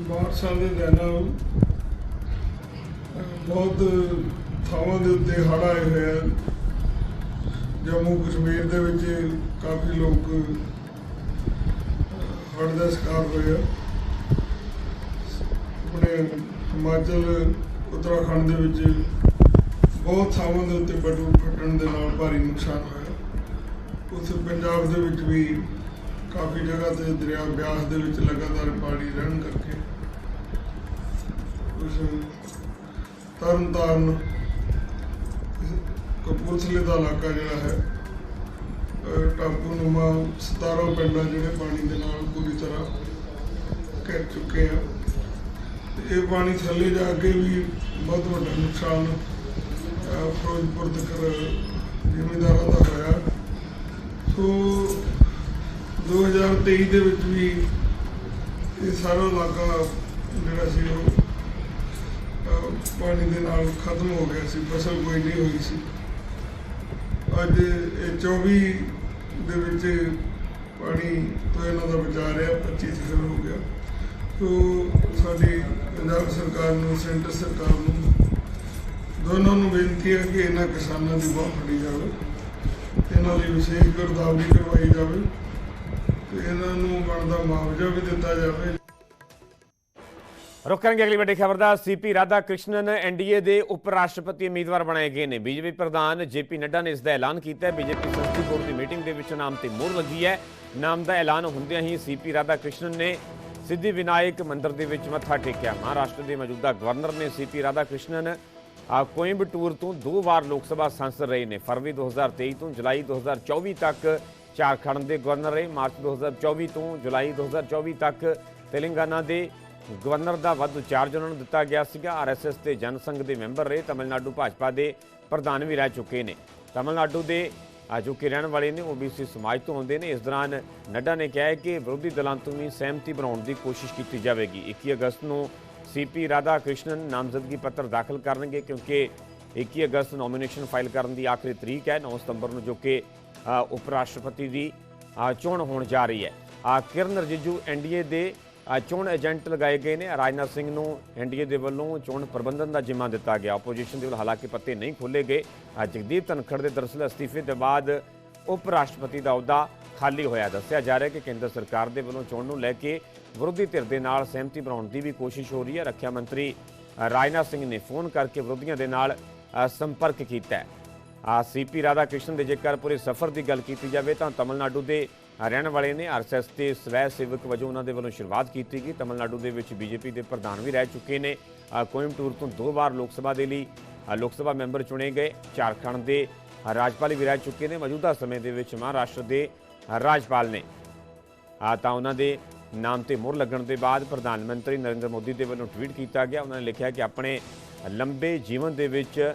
ਬਾਰਿਸ਼ਾਂ ਦੇ ਦਿਨਾਂ ਬਹੁਤ ਥਾਵਾਂ ਦੇ ਉੱਤੇ ਹੜ੍ਹ ਆਏ ਹੋਏ ਆ। ਜੰਮੂ ਕਸ਼ਮੀਰ ਦੇ ਵਿੱਚ ਕਾਫੀ ਲੋਕ ਹੜ੍ਹ ਦਾ ਸ਼ਿਕਾਰ ਹੋਏ ਆ। ਆਪਣੇ ਹਿਮਾਚਲ, ਉੱਤਰਾਖੰਡ ਦੇ ਵਿੱਚ ਬਹੁਤ ਥਾਵਾਂ ਦੇ ਉੱਤੇ ਬੜੂ ਫਟਣ ਦੇ ਨਾਲ ਭਾਰੀ ਨੁਕਸਾਨ ਹੋਇਆ। ਉੱਥੇ ਪੰਜਾਬ ਦੇ ਵਿੱਚ ਵੀ ਕਾਫੀ ਜਗ੍ਹਾ ਤੇ ਦਰਿਆ ਬਿਆਸ ਦੇ ਵਿੱਚ ਲਗਾਤਾਰ ਪਾਣੀ ਰਹਿਣ ਕਰਕੇ ਉਸ ਤਰਨ ਤਾਰਨ ਕਪੂਰਥਲੇ ਦਾ ਇਲਾਕਾ ਜਿਹੜਾ ਹੈ ਟਾਪੂ ਨੁਮਾ 17 ਪਿੰਡਾਂ ਜਿਹੜੇ ਪਾਣੀ ਦੇ ਨਾਲ ਪੂਰੀ ਤਰ੍ਹਾਂ ਘਿਰ ਚੁੱਕੇ ਆ। ਤੇ ਇਹ ਪਾਣੀ ਥੱਲੇ ਜਾ ਕੇ ਵੀ ਬਹੁਤ ਵੱਡਾ ਨੁਕਸਾਨ ਫਿਰੋਜ਼ਪੁਰ ਤੱਕ ਜ਼ਿਮੀਂਦਾਰਾਂ ਦਾ ਹੋਇਆ। ਸੋ 2023 ਦੇ ਵਿੱਚ ਵੀ ਇਹ ਸਾਰਾ ਇਲਾਕਾ ਜਿਹੜਾ ਸੀ ਉਹ ਪਾਣੀ ਦੇ ਨਾਲ ਖਤਮ ਹੋ ਗਿਆ ਸੀ, ਫਸਲ ਕੋਈ ਨਹੀਂ ਹੋਈ ਸੀ। ਅੱਜ ਇਹ 24 ਦੇ ਵਿੱਚ ਪਾਣੀ ਤੋਂ ਇਹਨਾਂ ਦਾ ਬਚਾ ਰਿਹਾ 25 ਸਿਖਰ ਹੋ ਗਿਆ। ਸੋ ਸਾਡੀ ਪੰਜਾਬ ਸਰਕਾਰ ਨੂੰ, ਸੈਂਟਰ ਸਰਕਾਰ ਨੂੰ ਦੋਨਾਂ ਨੂੰ ਬੇਨਤੀ ਹੈ ਕਿ ਇਹਨਾਂ ਕਿਸਾਨਾਂ ਦੀ ਬਹੁਤ ਫੜੀ ਜਾਵੇ, ਇਹਨਾਂ ਲਈ ਵਿਸ਼ੇਸ਼ ਗਿਰਦਾਵਰੀ ਕਰਵਾਈ ਜਾਵੇ ਤੇ ਇਹਨਾਂ ਨੂੰ ਬਣਦਾ ਮੁਆਵਜ਼ਾ ਵੀ ਦਿੱਤਾ ਜਾਵੇ। ਰੁਕ ਕਰਾਂਗੇ ਅਗਲੀ ਵੱਡੀ ਖਬਰ ਦਾ। ਸੀਪੀ ਰਾਧਾ ਕ੍ਰਿਸ਼ਨਨ ਐਨਡੀਏ ਦੇ ਉਪ ਰਾਸ਼ਟਰਪਤੀ ਉਮੀਦਵਾਰ ਬਣਾਏ ਗਏ ਨੇ। ਬੀਜੇਪੀ ਪ੍ਰਧਾਨ ਜੇਪੀ ਨੱਡਾ ਨੇ ਇਸ ਦਾ ਐਲਾਨ ਕੀਤਾ ਹੈ। ਬੀਜੇਪੀ ਸੰਸਦੀ ਬੋਰਡ ਦੀ ਮੀਟਿੰਗ ਦੇ ਵਿੱਚ ਨਾਮ ਤੇ ਮੋਹਰ ਲੱਗੀ ਹੈ। ਨਾਮ ਦਾ ਐਲਾਨ ਹੁੰਦਿਆਂ ਹੀ ਸੀਪੀ ਰਾਧਾ ਕ੍ਰਿਸ਼ਨਨ ਨੇ ਸਿੱਧੀ ਵਿਨਾਇਕ ਮੰਦਿਰ ਦੇ ਵਿੱਚ ਮੱਥਾ ਟੇਕਿਆ। ਮਹਾਰਾਸ਼ਟਰ ਦੇ ਮੌਜੂਦਾ ਗਵਰਨਰ ਨੇ ਸੀਪੀ ਰਾਧਾ ਕ੍ਰਿਸ਼ਨਨ ਆ ਕੋਇੰਬਟੂਰ ਤੋਂ ਦੋ ਵਾਰ ਲੋਕ ਸਭਾ ਸੰਸਦ ਰਹੇ ਨੇ। ਫਰਵਰੀ 2023 ਤੋਂ ਜੁਲਾਈ 2024 ਤੱਕ ਝਾਰਖੰਡ ਦੇ ਗਵਰਨਰ ਰਹੇ। ਮਾਰਚ 2024 ਤੋਂ ਜੁਲਾਈ 2024 ਤੱਕ ਤੇਲੰਗਾਨਾ ਦੇ ਗਵਰਨਰ ਦਾ ਵੱਧ ਚਾਰਜ ਉਹਨਾਂ ਨੂੰ ਦਿੱਤਾ ਗਿਆ ਸੀਗਾ। ਆਰਐਸਐਸ ਤੇ ਜਨਸੰਘ ਦੇ ਮੈਂਬਰ ਰਹੇ ਤਮਿਲਨਾਡੂ ਭਾਜਪਾ ਦੇ ਪ੍ਰਧਾਨ ਵੀ ਰਹਿ ਚੁੱਕੇ ਨੇ। ਤਮਿਲਨਾਡੂ ਦੇ ਆ ਜੋ ਕਿ ਰਹਿਣ ਵਾਲੇ ਨੇ ਓਬੀਸੀ ਸਮਾਜ ਤੋਂ ਆਉਂਦੇ ਨੇ। ਇਸ ਦੌਰਾਨ ਨੱਡਾ ਨੇ ਕਿਹਾ ਕਿ ਵਿਰੋਧੀ ਦਲਾਂ ਤੋਂ ਵੀ ਸਹਿਮਤੀ ਬਣਾਉਣ ਦੀ ਕੋਸ਼ਿਸ਼ ਕੀਤੀ ਜਾਵੇਗੀ। 21 ਅਗਸਤ ਨੂੰ ਸੀਪੀ ਰਾਧਾ ਕ੍ਰਿਸ਼ਨਨ ਨਾਮਜ਼ਦਗੀ ਪੱਤਰ ਦਾਖਲ ਕਰਨਗੇ ਕਿਉਂਕਿ 21 ਅਗਸਤ ਨੋਮੀਨੇਸ਼ਨ ਫਾਈਲ ਕਰਨ ਦੀ ਆਖਰੀ ਤਰੀਕ ਹੈ। 9 ਸਤੰਬਰ ਨੂੰ ਜੋ ਕਿ ਉਪ ਰਾਸ਼ਟਰਪਤੀ ਦੀ ਚੋਣ ਹੋਣ ਜਾ ਰਹੀ ਹੈ। ਆ ਕਿਰਨ ਰਜਿਜੂ ਐਨਡੀਏ ਦੇ ਚੋਣ ਏਜੰਟ ਲਗਾਏ ਗਏ ਨੇ। ਰਾਜਨਾਥ ਸਿੰਘ ਨੂੰ ਐਨਡੀਏ ਦੇ ਵੱਲੋਂ ਚੋਣ ਪ੍ਰਬੰਧਨ ਦਾ ਜ਼ਿੰਮਾ ਦਿੱਤਾ ਗਿਆ। ਆਪੋਜੀਸ਼ਨ ਦੇ ਵੱਲੋਂ ਹਾਲਾਂਕਿ ਪੱਤੇ ਨਹੀਂ ਖੋਲੇ ਗਏ। ਜਗਦੀਪ ਧਨਖੜ ਦੇ ਦਰਅਸਲ ਅਸਤੀਫੇ ਦੇ ਬਾਅਦ ਉਪ ਰਾਸ਼ਟਰਪਤੀ ਦਾ ਅਹੁਦਾ ਖਾਲੀ ਹੋਇਆ। ਦੱਸਿਆ ਜਾ ਰਿਹਾ ਕਿ ਕੇਂਦਰ ਸਰਕਾਰ ਦੇ ਵੱਲੋਂ ਚੋਣ ਨੂੰ ਲੈ ਕੇ ਵਿਰੋਧੀ ਧਿਰ ਦੇ ਨਾਲ ਸਹਿਮਤੀ ਬਣਾਉਣ ਦੀ ਵੀ ਕੋਸ਼ਿਸ਼ ਹੋ ਰਹੀ ਹੈ। ਰੱਖਿਆ ਮੰਤਰੀ ਰਾਜਨਾਥ ਸਿੰਘ ਨੇ ਫੋਨ ਕਰਕੇ ਵਿਰੋਧੀਆਂ ਦੇ ਨਾਲ ਸੰਪਰਕ ਕੀਤਾ ਹੈ। ਆ ਸੀਪੀ ਰਾਧਾ ਕ੍ਰਿਸ਼ਨ ਦੇ ਜੇਕਰ ਪੂਰੇ ਸਫ਼ਰ ਦੀ ਗੱਲ ਕੀਤੀ ਜਾਵੇ ਤਾਂ ਤਮਿਲਨਾਡੂ ਦੇ ਰਹਿਣ ਵਾਲੇ ਨੇ ਆਰਐਸਐਸ ਦੇ ਸਵੈ ਸੇਵਕ ਵਜੋਂ ਉਹਨਾਂ ਦੇ ਵੱਲੋਂ ਸ਼ੁਰੂਆਤ ਕੀਤੀ ਗਈ। ਤਮਿਲਨਾਡੂ ਦੇ ਵਿੱਚ ਬੀਜੇਪੀ ਦੇ ਪ੍ਰਧਾਨ ਵੀ ਰਹਿ ਚੁੱਕੇ ਨੇ। ਕੋਇਮਟੂਰ ਤੋਂ ਦੋ ਵਾਰ ਲੋਕ ਸਭਾ ਦੇ ਲਈ ਲੋਕ ਸਭਾ ਮੈਂਬਰ ਚੁਣੇ ਗਏ। ਝਾਰਖੰਡ ਦੇ ਰਾਜਪਾਲ ਵੀ ਰਹਿ ਚੁੱਕੇ ਨੇ। ਮੌਜੂਦਾ ਸਮੇਂ ਦੇ ਵਿੱਚ ਮਹਾਰਾਸ਼ਟਰ ਦੇ ਰਾਜਪਾਲ ਨੇ। ਆ ਤਾਂ ਉਹਨਾਂ ਦੇ ਨਾਮ ਤੇ ਮੁਹਰ ਲੱਗਣ ਦੇ ਬਾਅਦ ਪ੍ਰਧਾਨ ਮੰਤਰੀ ਨਰਿੰਦਰ ਮੋਦੀ ਦੇ ਵੱਲੋਂ ਟਵੀਟ ਕੀਤਾ ਗਿਆ। ਉਹਨਾਂ ਨੇ ਲਿਖਿਆ ਕਿ ਆਪਣੇ ਲੰਬੇ ਜੀਵਨ ਦੇ ਵਿੱਚ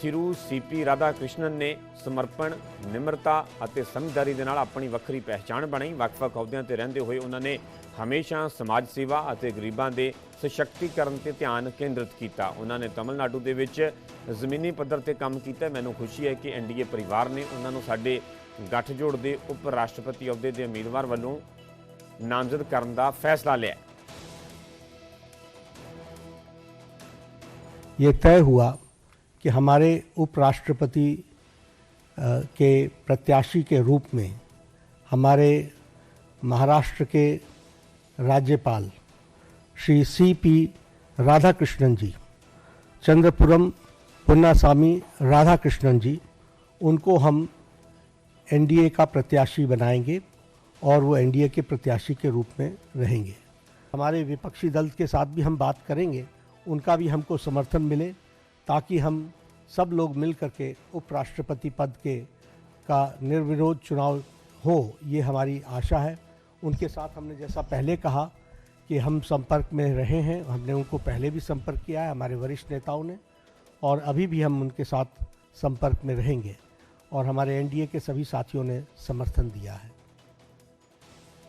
ਥਿਰੂ ਸੀਪੀ ਰਾਧਾ ਕ੍ਰਿਸ਼ਨਨ ਨੇ ਸਮਰਪਣ ਨਿਮਰਤਾ ਅਤੇ ਸਮਝਦਾਰੀ ਦੇ ਨਾਲ ਆਪਣੀ ਵੱਖਰੀ ਪਹਿਚਾਣ ਬਣਾਈ ਵੱਖ-ਵੱਖ ਅਹੁਦਿਆਂ ਤੇ ਰਹਿੰਦੇ ਹੋਏ ਉਹਨਾਂ ਨੇ ਹਮੇਸ਼ਾ ਸਮਾਜ ਸੇਵਾ ਅਤੇ ਗਰੀਬਾਂ ਦੇ ਸਸ਼ਕਤੀਕਰਨ ਤੇ ਧਿਆਨ ਕੇਂਦਰਿਤ ਕੀਤਾ ਉਹਨਾਂ ਨੇ ਤਮਿਲਨਾਡੂ ਦੇ ਵਿੱਚ ਜ਼ਮੀਨੀ ਪੱਧਰ ਤੇ ਕੰਮ ਕੀਤਾ ਮੈਨੂੰ ਖੁਸ਼ੀ ਹੈ ਕਿ ਐਨਡੀਏ ਪਰਿਵਾਰ ਨੇ ਉਹਨਾਂ ਨੂੰ ਸਾਡੇ ਗੱਠਜੋੜ ਦੇ ਉਪ ਰਾਸ਼ਟਰਪਤੀ ਅਹੁਦੇ ਦੇ ਉਮੀਦਵਾਰ ਵੱਲੋਂ ਨਾਮਜ਼ਦ ਕਰਨ ਦਾ ਫੈਸਲਾ ਲਿਆ ਹੈ। ये तय हुआ कि हमारे उपराष्ट्रपति के प्रत्याशी के रूप में हमारे महाराष्ट्र के राज्यपाल श्री सी पी राधाकृष्णन जी, चंद्रपुरम पुन्नास्वामी राधाकृष्णन जी, उनको हम एनडीए का प्रत्याशी बनाएँगे और वो एनडीए के प्रत्याशी के रूप में रहेंगे। हमारे विपक्षी दल के साथ भी हम बात करेंगे, उनका भी हमको समर्थन मिले। ताकि हम सब लोग मिल करके उपराष्ट्रपति पद के का निर्विरोध चुनाव हो, ये हमारी आशा है। उनके साथ हमने जैसा पहले कहा कि हम संपर्क में रहे हैं, हमने उनको पहले भी संपर्क किया है, हमारे वरिष्ठ नेताओं ने, और अभी भी हम उनके साथ संपर्क में रहेंगे, और हमारे एनडीए के सभी साथियों ने समर्थन दिया है।